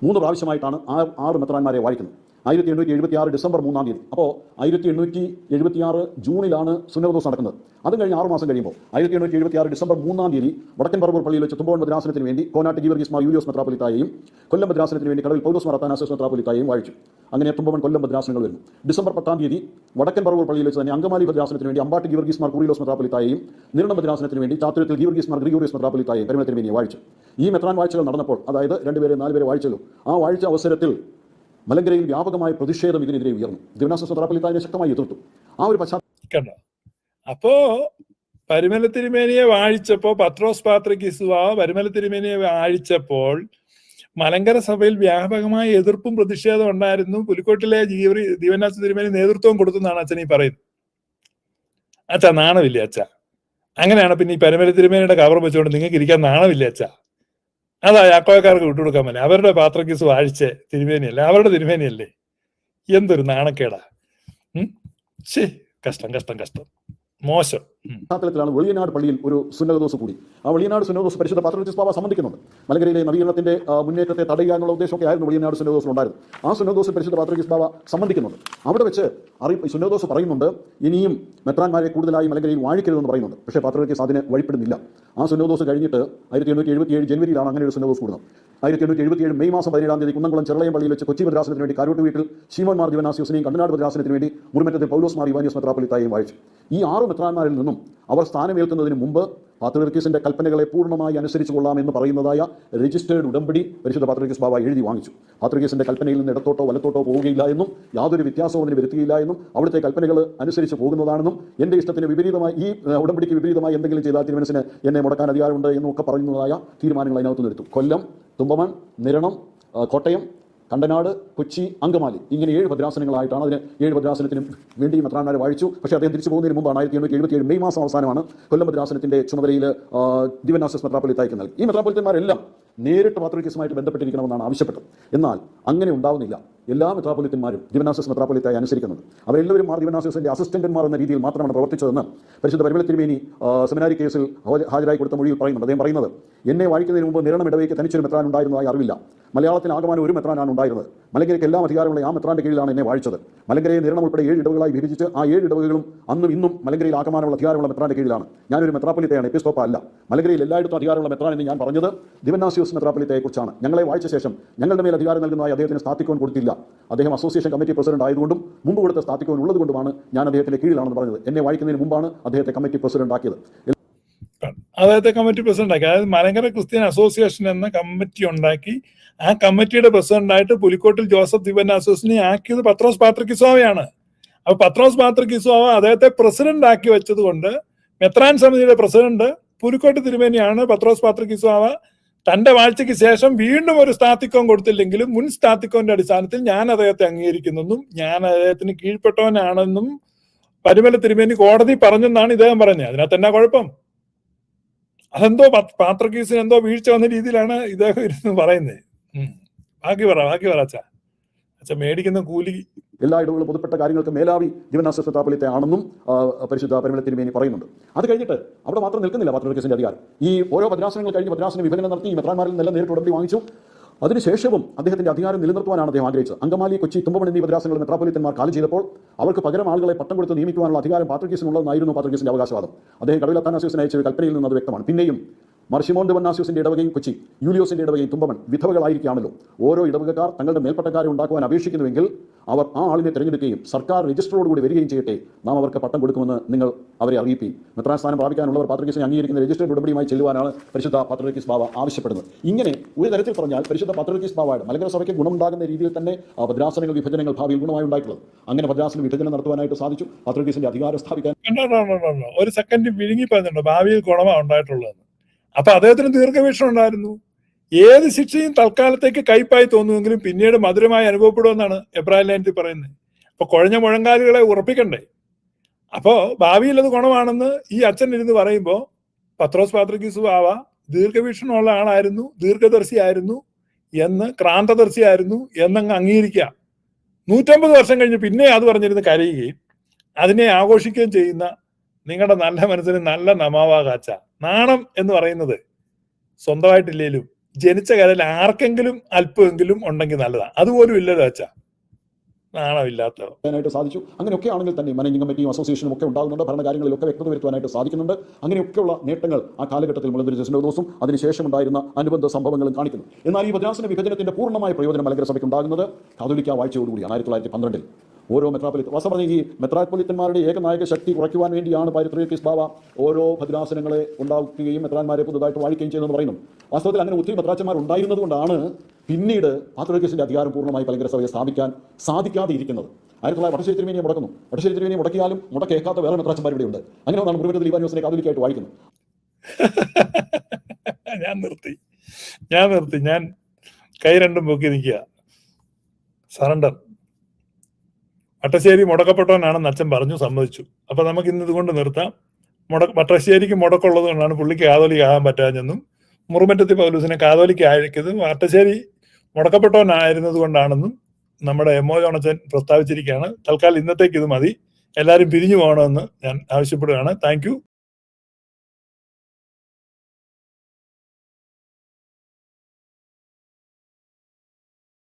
മൂന്ന് പ്രാവശ്യമായിട്ടാണ് ആ ആറ് മെത്രാന്മാരെ വാഴിക്കുന്നത് ആയിരത്തി എണ്ണൂറ്റി എഴുപത്തി ആറ് ഡിസംബർ മൂന്നാം തീയതി. അപ്പോൾ ആയിരത്തി എണ്ണൂറ്റി എഴുപത്തി ആറ് ജൂണിലാണ് സുന്നവദോസ് നടക്കുന്നത്. അതും കഴിഞ്ഞ് ആറ് മാസം കഴിയുമ്പോൾ ആയിരത്തി എണ്ണൂറ്റി എഴുപത്തി ആറ് ഡിസംബർ മൂന്നാം തീയതി വടക്കൻ പറവൂർ പള്ളിയിൽ വെച്ച് തുമ്പോൺ മദ്രാസനത്തിന് വേണ്ടി കോനാട്ട് ഗീവർഗീസ് മാർ യൂലിയോസ് മെത്രാപ്പൊലിത്തായെയും കൊല്ലം മദ്രാസനത്തിന് വേണ്ടി കടവിൽ പൗലോസ് മറത്താനാസസ് മെത്രാപ്പൊലിത്തായെയും വായിച്ചു അങ്ങനെ തുമ്പോൺ കൊല്ലം മദ്രാസനങ്ങൾ വരുന്നു. ഡിസംബർ പത്താം തീയതി വടക്കൻ പറവൂർ പള്ളിയിൽ വെച്ച് തന്നെ അങ്കമാലി മദ്രാസനത്തിന് വേണ്ടി അമ്പാട്ട് ഗീവർഗീസ് മാർ കുറിലോസ് മെത്രാപ്പൊലിത്തായെയും നിരണം മദ്രാസനത്തിന് വേണ്ടി ചാത്തുരത്തിൽ ഗീവർഗീസ് മാർ ഗ്രിഗോറിയസ് മെത്രാപ്പൊലിത്തായെയും പരിമളത്തിന് വേണ്ടി വായിച്ചു ഈ മെത്രാൻ വാഴ്ചകൾ നടന്നപ്പോൾ അതായത് രണ്ടുപേരെ നാലുപേരെ വായിച്ചല്ലോ ആ വാഴ്ച അവസരത്തിൽ മലങ്കരയിൽ വ്യാപകമായ പ്രതിഷേധം ഇതിനെതിരെ ഉയർന്നു. ദിവനാസ മെത്രാപ്പൊലിത്തായെ ശക്തമായി എതിർത്തു. ആ ഒരു പശ്ചാത്തലം അപ്പോ പരിമല തിരുമേനിയെ വാഴിച്ചപ്പോ പത്രോസ് പാത്രക്കിസുവ പരിമല തിരുമേനിയെ വാഴിച്ചപ്പോൾ മലങ്കര സഭയിൽ വ്യാപകമായ എതിർപ്പും പ്രതിഷേധം ഉണ്ടായിരുന്നു. പുലിക്കോട്ടിലെ ജീവറി ദിവനാസ തിരുമേനി നേതൃത്വം കൊടുത്തെന്നാണ് അച്ഛൻ ഈ പറയുന്നത്. അച്ഛാ നാണമില്ലേ അച്ഛാ? അങ്ങനെയാണ് പിന്നെ ഈ പരിമല തിരുമേനിയുടെ കവർ വെച്ചുകൊണ്ട് നിങ്ങൾക്ക് ഇരിക്കാൻ നാണമില്ലേ അച്ഛ? അതാ യാക്കോയക്കാർക്ക് വിട്ടുകൊടുക്കാൻ പറ്റില്ല അവരുടെ പാത്രക്കീസ് വാഴിച്ച. തിരുമേനിയല്ലേ? അവരുടെ തിരുമേനിയല്ലേ? എന്തൊരു നാണക്കേടാ. ഉം? ശേ കഷ്ടം കഷ്ടം കഷ്ടം. മോശം. പശ്ചാത്തലത്തിലാണ് വെളിയനാട് പള്ളിയിൽ ഒരു സുന്നതദോസ് കൂടി. ആ വെളിയനാട് സുന്നതദോസ് പരിശുദ്ധ ബാബ സംബന്ധിക്കുന്നുണ്ട്. മലങ്കരയിലെ നവീകരണത്തിന്റെ മുന്നേറ്റത്തെ തടയുക എന്നുള്ള ഉദ്ദേശമൊക്കെ ആയിരുന്നു വെളിയനാട് സുന്നതദോസിൽ ഉണ്ടായിരുന്നു ആ സുന്നതദോസ് പരിശുദ്ധ ബാബ സംബന്ധിക്കുന്നുണ്ട്. അവിടെ വെച്ച് അറി സുന്നതദോസ് പറയുന്നുണ്ട് ഇനിയും മെത്രാന്മാരെ കൂടുതലായി മലങ്കരയിൽ വാഴിക്കരുതെന്ന് പറയുന്നുണ്ട്. പക്ഷേ പാത്രത്തിൽ അതിന് വഴിപ്പെടുന്നില്ല. ആ സുന്നതദോസ് കഴിഞ്ഞിട്ട് ആയിരത്തി എണ്ണൂറ്റി എഴുപത്തി ഏഴ് ജനുവരിയിലാണ് അങ്ങനെ ഒരു സുന്നതദോസ് കൂടുന്നത്. ആയിരത്തി എണ്ണൂറ്റി എഴുപത്തി ഏഴ് മെയ് മാസം പതിനേഴാം തീയതി കുന്നംകുളം ചെറളയം പള്ളിയിൽ വെച്ച് കൊച്ചി മദ്രാസനത്തിന് വേണ്ടി കാരോട്ട് വീട്ടിൽ ശീമോൻ മാർ ദിവനാസിയോസിനെയും കണ്ടനാട് ഭദ്രാസനത്തിന് വേണ്ടി മുറിമറ്റത്തിൽ പൗലോസ് മാർ ഇവാനിയോസ് തായും വായിച്ചു ഈ ആറ് മെത്രാന്മാരിൽ നിന്നും അവർ സ്ഥാനമേൽക്കുന്നതിന് മുമ്പ് പാത്രികീസിന്റെ കൽപ്പനകളെ പൂർണമായി അനുസരിച്ചു കൊള്ളാമെന്ന് പറയുന്നതായ രജിസ്റ്റേർഡ് ഉടമ്പടി പരിശുദ്ധ പാത്രികീസ് ബാബ എഴുതി വാങ്ങിച്ചു. പാത്രികീസിന്റെ കൽപ്പനയിൽ നിന്ന് ഇടത്തോട്ടോ വലത്തോട്ടോ പോവുകയില്ല എന്നും യാതൊരു വ്യത്യാസവും അതിന് വരുത്തുകയില്ല എന്നും അവിടുത്തെ കൽപ്പനകൾ അനുസരിച്ച് പോകുന്നതാണെന്നും എന്റെ ഇഷ്ടത്തിന് വിപരീതമായി ഈ ഉടമ്പടിക്ക് വിപരീതമായി എന്തെങ്കിലും ചെയ്താൽ തിരുമനസിന് എന്നെ മുടക്കാൻ അധികാരമുണ്ട് എന്നൊക്കെ പറയുന്നതായ തീരുമാനങ്ങൾ അതിനകത്ത് നിർത്തും കൊല്ലം തുമ്പമൺ നിരണം കോട്ടയം കണ്ടനാട് കൊച്ചി അങ്കമാലി. ഇങ്ങനെ ഏഴ് ഭദ്രാസനങ്ങളായിട്ടാണ് അതിന് ഏഴ് ഭദ്രാസനത്തിനും വേണ്ടിയും മെത്രാന്മാരെ വാഴിച്ചു. പക്ഷേ അദ്ദേഹം തിരിച്ചു പോകുന്നതിന് മുമ്പാണ് ആയിരത്തി എണ്ണൂറ്റി എഴുപത്തി ഏഴ് മെയ് മാസം അവസാനമാണ് കൊല്ലം ഭദ്രാസനത്തിന്റെ ചുമതലയിൽ ദിവനാസസ് മെത്രാപ്പൊലിത്തായിക്ക് നൽകി. ഈ മെത്രാപ്പൊലിത്തന്മാരെല്ലാം നേരിട്ട് പാത്രികസുമായിട്ട് ബന്ധപ്പെട്ടിരിക്കണമെന്നാണ് ആവശ്യപ്പെട്ടത്. എന്നാൽ അങ്ങനെ ഉണ്ടാവുന്നില്ല. എല്ലാ മെത്രാപ്പൊലിത്തന്മാരും ദിവനാസസ് മെത്രാപ്പൊലിത്തായി അനുസരിക്കുന്നത്. അവരെല്ലാവരും മാർ ദിവനാസസിന്റെ അസിസ്റ്റന്റന്മാർ എന്ന രീതിയിൽ മാത്രമാണ് പ്രവർത്തിച്ചതെന്ന് പരിശുദ്ധ പരിമല തിരുമേനി സെമിനാരി കേസിൽ ഹാജരായി കൊടുത്ത മൊഴിയിൽ പറയുന്നുണ്ട്. അദ്ദേഹം പറയുന്നത് എന്നെ വായിക്കുന്നതിന് മുമ്പ് നിരണം ഇടവേക്ക് തനിച്ചൊരു മെത്രാൻ ഉണ്ടായിരുന്നതായി അറിവില്ല. മലയാളത്തിൽ ആകമാനം ഒരു മെത്രാനാണ് ഉണ്ടായിരുന്നത്. മലങ്കരയ്ക്ക് എല്ലാ അധികാരമുള്ള ആ മെത്രാന്റെ കീഴിലാണ് എന്നെ വായിച്ചത് മലങ്കരയെ നിരണം ഉൾപ്പെടെ ഏഴ് ഇടവുകളായി വിഭജിച്ച് ആ ഏഴ് ഇടവുകളും അന്നും ഇന്നും മലങ്കരയിൽ ആകമാനമുള്ള അധികാരമുള്ള മെത്രാന്റെ കീഴിലാണ്. ഞാനൊരു മെത്രാപ്പൊലിത്തയാണ് എപ്പിസ്കോപ്പ അല്ല. മലങ്കരയിൽ എല്ലായിടത്തും അധികാരമുള്ള മെത്രാൻ എന്ന് ഞാൻ പറഞ്ഞത് ദിവനാസിയോസ് മെത്രാപ്പൊലിത്തയെ കുറിച്ചാണ് ഞങ്ങളെ വായിച്ച ശേഷം ഞങ്ങളുടെ മേൽ അധികാരം നൽകുന്നതായി അദ്ദേഹത്തിന് സ്ഥാപിക്കോൻ കൊടുത്തില്ല. അദ്ദേഹം അസോസിയേഷൻ കമ്മിറ്റി പ്രസിഡന്റ് ആയതുകൊണ്ടും മുമ്പ് കൊടുത്ത സ്ഥാപിക്കോൻ ഉള്ളതുകൊണ്ടുമാണ് ഞാൻ അദ്ദേഹത്തിന്റെ കീഴിലാണെന്ന് പറഞ്ഞത്. എന്നെ വായിക്കുന്നതിന് മുമ്പാണ് അദ്ദേഹത്തെ കമ്മിറ്റി പ്രസിഡന്റ് ആക്കിയത്. അദ്ദേഹത്തെ കമ്മിറ്റി പ്രസിഡന്റ് ആക്കി. അതായത് മലങ്കര ക്രിസ്ത്യൻ അസോസിയേഷൻ എന്ന കമ്മിറ്റി ഉണ്ടാക്കി. ആ കമ്മിറ്റിയുടെ പ്രസിഡന്റായിട്ട് പുലിക്കോട്ടിൽ ജോസഫ് ദിവനാസോസിനെ ആക്കിയത് പത്രോസ് പാത്രക്കിസ്വാവയാണ് അപ്പൊ പത്രോസ് പാത്രക്കിസ്വാവ അദ്ദേഹത്തെ പ്രസിഡന്റ് ആക്കി വെച്ചത് കൊണ്ട് മെത്രാൻ സമിതിയുടെ പ്രസിഡന്റ് പുലിക്കോട്ട് തിരുമേനിയാണ് പത്രോസ് പാത്രക്കിസ്വാവ തന്റെ വാഴ്ചയ്ക്ക് ശേഷം വീണ്ടും ഒരു സ്ഥാത്തിക്കോൻ കൊടുത്തില്ലെങ്കിലും മുൻ സ്ഥാത്തിക്കോന്റെ അടിസ്ഥാനത്തിൽ ഞാൻ അദ്ദേഹത്തെ അംഗീകരിക്കുന്നെന്നും ഞാൻ അദ്ദേഹത്തിന് കീഴ്പ്പെട്ടവനാണെന്നും പരിമല തിരുമേനി കോടതി പറഞ്ഞെന്നാണ് ഇദ്ദേഹം പറഞ്ഞത്. അതിനകത്ത് എന്നാ കുഴപ്പം? അതെന്തോ പാത്രക്കീസിന് എന്തോ വീഴ്ച വന്ന രീതിയിലാണ് ഇദ്ദേഹം ഇരുന്ന് പറയുന്നത്. ബാക്കി പറ ബാക്കി പറ അച്ഛാ. അച്ഛ മേടിക്കുന്ന കൂലി എല്ലാ ഇടവുകളും പൊതുപ്പെട്ട കാര്യങ്ങൾക്ക് മേലാവി ജീവനാശ ആണെന്നും പരിശുദ്ധ പരിമല തിരുമേനി പറയുന്നുണ്ട്. അത് കഴിഞ്ഞിട്ട് അവിടെ മാത്രം നിൽക്കുന്നില്ല പാത്രികസിന്റെ അധികാരം. ഈ ഓരോ ഭദ്രാസനങ്ങൾ കഴിഞ്ഞ് ഭദ്രാസന വിഭജനം നടത്തി ഈ മെത്രാന്മാരിൽ നിന്നെല്ലാം നേരിട്ട് ഉടമ്പടി വാങ്ങിച്ചു. അതിനുശേഷവും അദ്ദേഹത്തിന്റെ അധികാരം നിലനിർത്തുവാനാണ് അദ്ദേഹം ആഗ്രഹിച്ചത്. അങ്കമാലി കൊച്ചി തുമ്പമൺ എന്നീ ഭദ്രാസനങ്ങൾ മെത്രാപൊലിത്തന്മാർ കാലം ചെയ്തപ്പോൾ അവർക്ക് പകരം ആളുകളെ പട്ടം കൊടുത്ത് നിയമിക്കുവാനുള്ള അധികാരം പാത്രകേസിനുള്ളതായിരുന്നു പാത്രകേസിന്റെ അവകാശവാദം. അദ്ദേഹം കടവിൽ അത്താനാസ്യൂസിന് അയച്ച കൽപ്പനയിൽ നിന്ന് അത് വ്യക്തമാണ്. പിന്നെയും മർഷിമോൻ ഡെവന്നാസ്യൂസിന്റെ ഇടവകയും കൊച്ചി യൂലിയോസിന്റെ ഇടവകയും തുമ്പമൺ വിധവകളായിരിക്കാണല്ലോ ഓരോ ഇടവകക്കാർ തങ്ങളുടെ മേൽപ്പട്ടക്കാരെ ഉണ്ടാക്കുവാൻ അപേക്ഷിക്കുന്നുവെങ്കിൽ അവർ ആ ആളിനെ തിരഞ്ഞെടുക്കുകയും സർക്കാർ രജിസ്റ്ററോടുകൂടി വരികയും ചെയ്യട്ടെ. നാം അവർക്ക് പട്ടം കൊടുക്കുമെന്ന് നിങ്ങൾ അവരെ അറിയിപ്പി മെത്രാസ്ഥാനം പ്രാപിക്കാനുള്ളവർ പാത്രക്കേസിനെ അംഗീകരിക്കുന്ന രജിസ്റ്റർ ഉടമ്പടിയുമായി ചെല്ലുവാനാണ് പരിശുദ്ധ പാത്രക്കേസ് ബാവ ആവശ്യപ്പെടുന്നത്. ഇങ്ങനെ ഒരു തരത്തിൽ പറഞ്ഞാൽ പരിശുദ്ധ പാത്രക്കേസ് ബാവയുടെ മലങ്കര സഭയ്ക്ക് ഗുണമുണ്ടാകുന്ന രീതിയിൽ തന്നെ ഭദ്രാസനങ്ങൾ വിഭജനങ്ങൾ ഭാവിയിൽ ഗുണമായി ഉണ്ടായിട്ടുള്ളത്. അങ്ങനെ ഭദ്രാസന വിഭജനം നടത്തുവാനായിട്ട് സാധിച്ചു. പാത്രക്കേസിന്റെ അധികാരം സ്ഥാപിക്കാൻ. ഒരു സെക്കൻഡ് വിഴുങ്ങി പറഞ്ഞിട്ടുണ്ട്. ഭാവിയിൽ ഗുണമാണ് ഉണ്ടായിട്ടുള്ളത്. അപ്പൊ അദ്ദേഹത്തിന് ദീർഘവീക്ഷണം ഉണ്ടായിരുന്നു. ഏത് ശിക്ഷയും തൽക്കാലത്തേക്ക് കയ്പായി തോന്നുമെങ്കിലും പിന്നീട് മധുരമായി അനുഭവപ്പെടുമെന്നാണ് എബ്രാഹിം ലേനത്തിൽ പറയുന്നത്. അപ്പൊ കുഴഞ്ഞ മുഴങ്കാലുകളെ ഉറപ്പിക്കണ്ടേ? അപ്പോ ഭാവിയിൽ അത് ഗുണമാണെന്ന് ഈ അച്ഛൻ ഇരുന്ന് പറയുമ്പോൾ പത്രോസ് പാത്രക്കീസ് ആവ. ദീർഘവീക്ഷണമുള്ള ആളായിരുന്നു. ദീർഘദർശിയായിരുന്നു. എന്ന് ക്രാന്തദർശിയായിരുന്നു. എന്നങ്ങ് അംഗീകരിക്കുക നൂറ്റമ്പത് വർഷം കഴിഞ്ഞ് പിന്നെ അത് പറഞ്ഞിരുന്ന് കരയുകയും അതിനെ ആഘോഷിക്കുകയും ചെയ്യുന്ന നിങ്ങളുടെ നല്ല മനസ്സിന് നല്ല നമാവാകാച്ച നാണം എന്ന് പറയുന്നത് സ്വന്തമായിട്ടില്ലെങ്കിലും ജനിച്ച കാലത്തിൽ ആർക്കെങ്കിലും അല്പമെങ്കിലും ഉണ്ടെങ്കിൽ നല്ലതാണ് അതുപോലും ഇല്ലല്ലോ അച്ഛ. ായിട്ട് സാധിച്ചു. അങ്ങനെയൊക്കെ ആണെങ്കിൽ തന്നെ മാനേജിംഗ് കമ്മിറ്റിയും അസോസിയേഷനും ഒക്കെ ഉണ്ടാകുന്നുണ്ട്. ഭരണകാര്യങ്ങളിലൊക്കെ വ്യക്തത വരുത്താനായിട്ട് സാധിക്കുന്നുണ്ട്. അങ്ങനെയൊക്കെയുള്ള നേട്ടങ്ങൾ ആ കാലഘട്ടത്തിൽ മുളന്തിരി ദിവസവും അതിനുശേഷം ഉണ്ടായിരുന്ന അനുബന്ധ സംഭവങ്ങളും കാണിക്കുന്നു. എന്നാൽ ഈ ഭദ്രാസന വിഭജനത്തിന്റെ പൂർണമായ പ്രയോജനം മലങ്കര സഭയ്ക്ക് ഉണ്ടാകുന്നത് കാതോലിക്ക വാഴ്ചയോടുകൂടിയാണ് ആയിരത്തി തൊള്ളായിരത്തി പന്ത്രണ്ടിൽ. ഓരോ മെത്രാപ്പൊലിത്ത വാസ്തവം ഈ മെത്രാപ്പൊലിത്തന്മാരുടെ ഏകനായക ശക്തി കുറയ്ക്കുവാൻ വേണ്ടിയാണ് പാരിത്രിയക്കിസ് ബാവ ഓരോ ഭദ്രാസനങ്ങളെ ഉണ്ടാക്കുകയും മെത്രാന്മാരെ പുതുതായിട്ട് വാഴിക്കുകയും ചെയ്തെന്ന് പറയുന്നു. വാസ്തവത്തിൽ അങ്ങനെ ഒത്തിരി മെത്രാച്ചന്മാർ ഉണ്ടായിരുന്നത് കൊണ്ടാണ് പിന്നീട് പാത്രിയക്കിസിന്റെ അധികാരം പൂർണമായി കലങ്കര സഭയെ സ്ഥാപിക്കാൻ സാധിക്കാതെ ഇരിക്കുന്നത്. ആയിരത്തി തൊള്ളായിരത്തി വടശ്ശേരി തിരുമേനിയെ മുടക്കുന്നു. വടശ്ശേരി തിരുമേനിയെ മുടക്കിയാലും മുടക്കേക്കാത്ത വേറെ മെത്രാച്ചന്മാർ ഇവിടെ ഉണ്ട്. അങ്ങനെ ഒന്നാണ് മുറിമറ്റത്തിൽ ലീബാൻ കാതലിക്കായിട്ട് വായിക്കുന്നു (laughs) ഞാൻ നിർത്തി. ഞാൻ നിർത്തി. ഞാൻ കൈ രണ്ടും പൊക്കി നിൽക്കുക. സറണ്ടർ വട്ടശ്ശേരി മുടക്കപ്പെട്ടവനാണെന്ന് അച്ഛൻ പറഞ്ഞു സമ്മതിച്ചു. അപ്പൊ നമുക്ക് ഇന്ന് ഇതുകൊണ്ട് നിർത്താം. മുട വട്ടശ്ശേരിക്ക് മുടക്കമുള്ളത് കൊണ്ടാണ് പുള്ളിക്ക് കാതോലിക്ക് ആകാൻ പറ്റാഞ്ഞെന്നും മുറുമറ്റത്തി പൗലൂസിനെ കാതോലിക്ക് അയക്കത് വട്ടശ്ശേരി മുടക്കപ്പെട്ടവനായിരുന്നത് കൊണ്ടാണെന്നും നമ്മുടെ എം ഒ ജോണച്ചൻ പ്രസ്താവിച്ചിരിക്കുകയാണ്. തൽക്കാലം ഇന്നത്തേക്ക് ഇത് മതി. എല്ലാവരും പിരിഞ്ഞു പോകണമെന്ന് ഞാൻ ആവശ്യപ്പെടുകയാണ്. താങ്ക്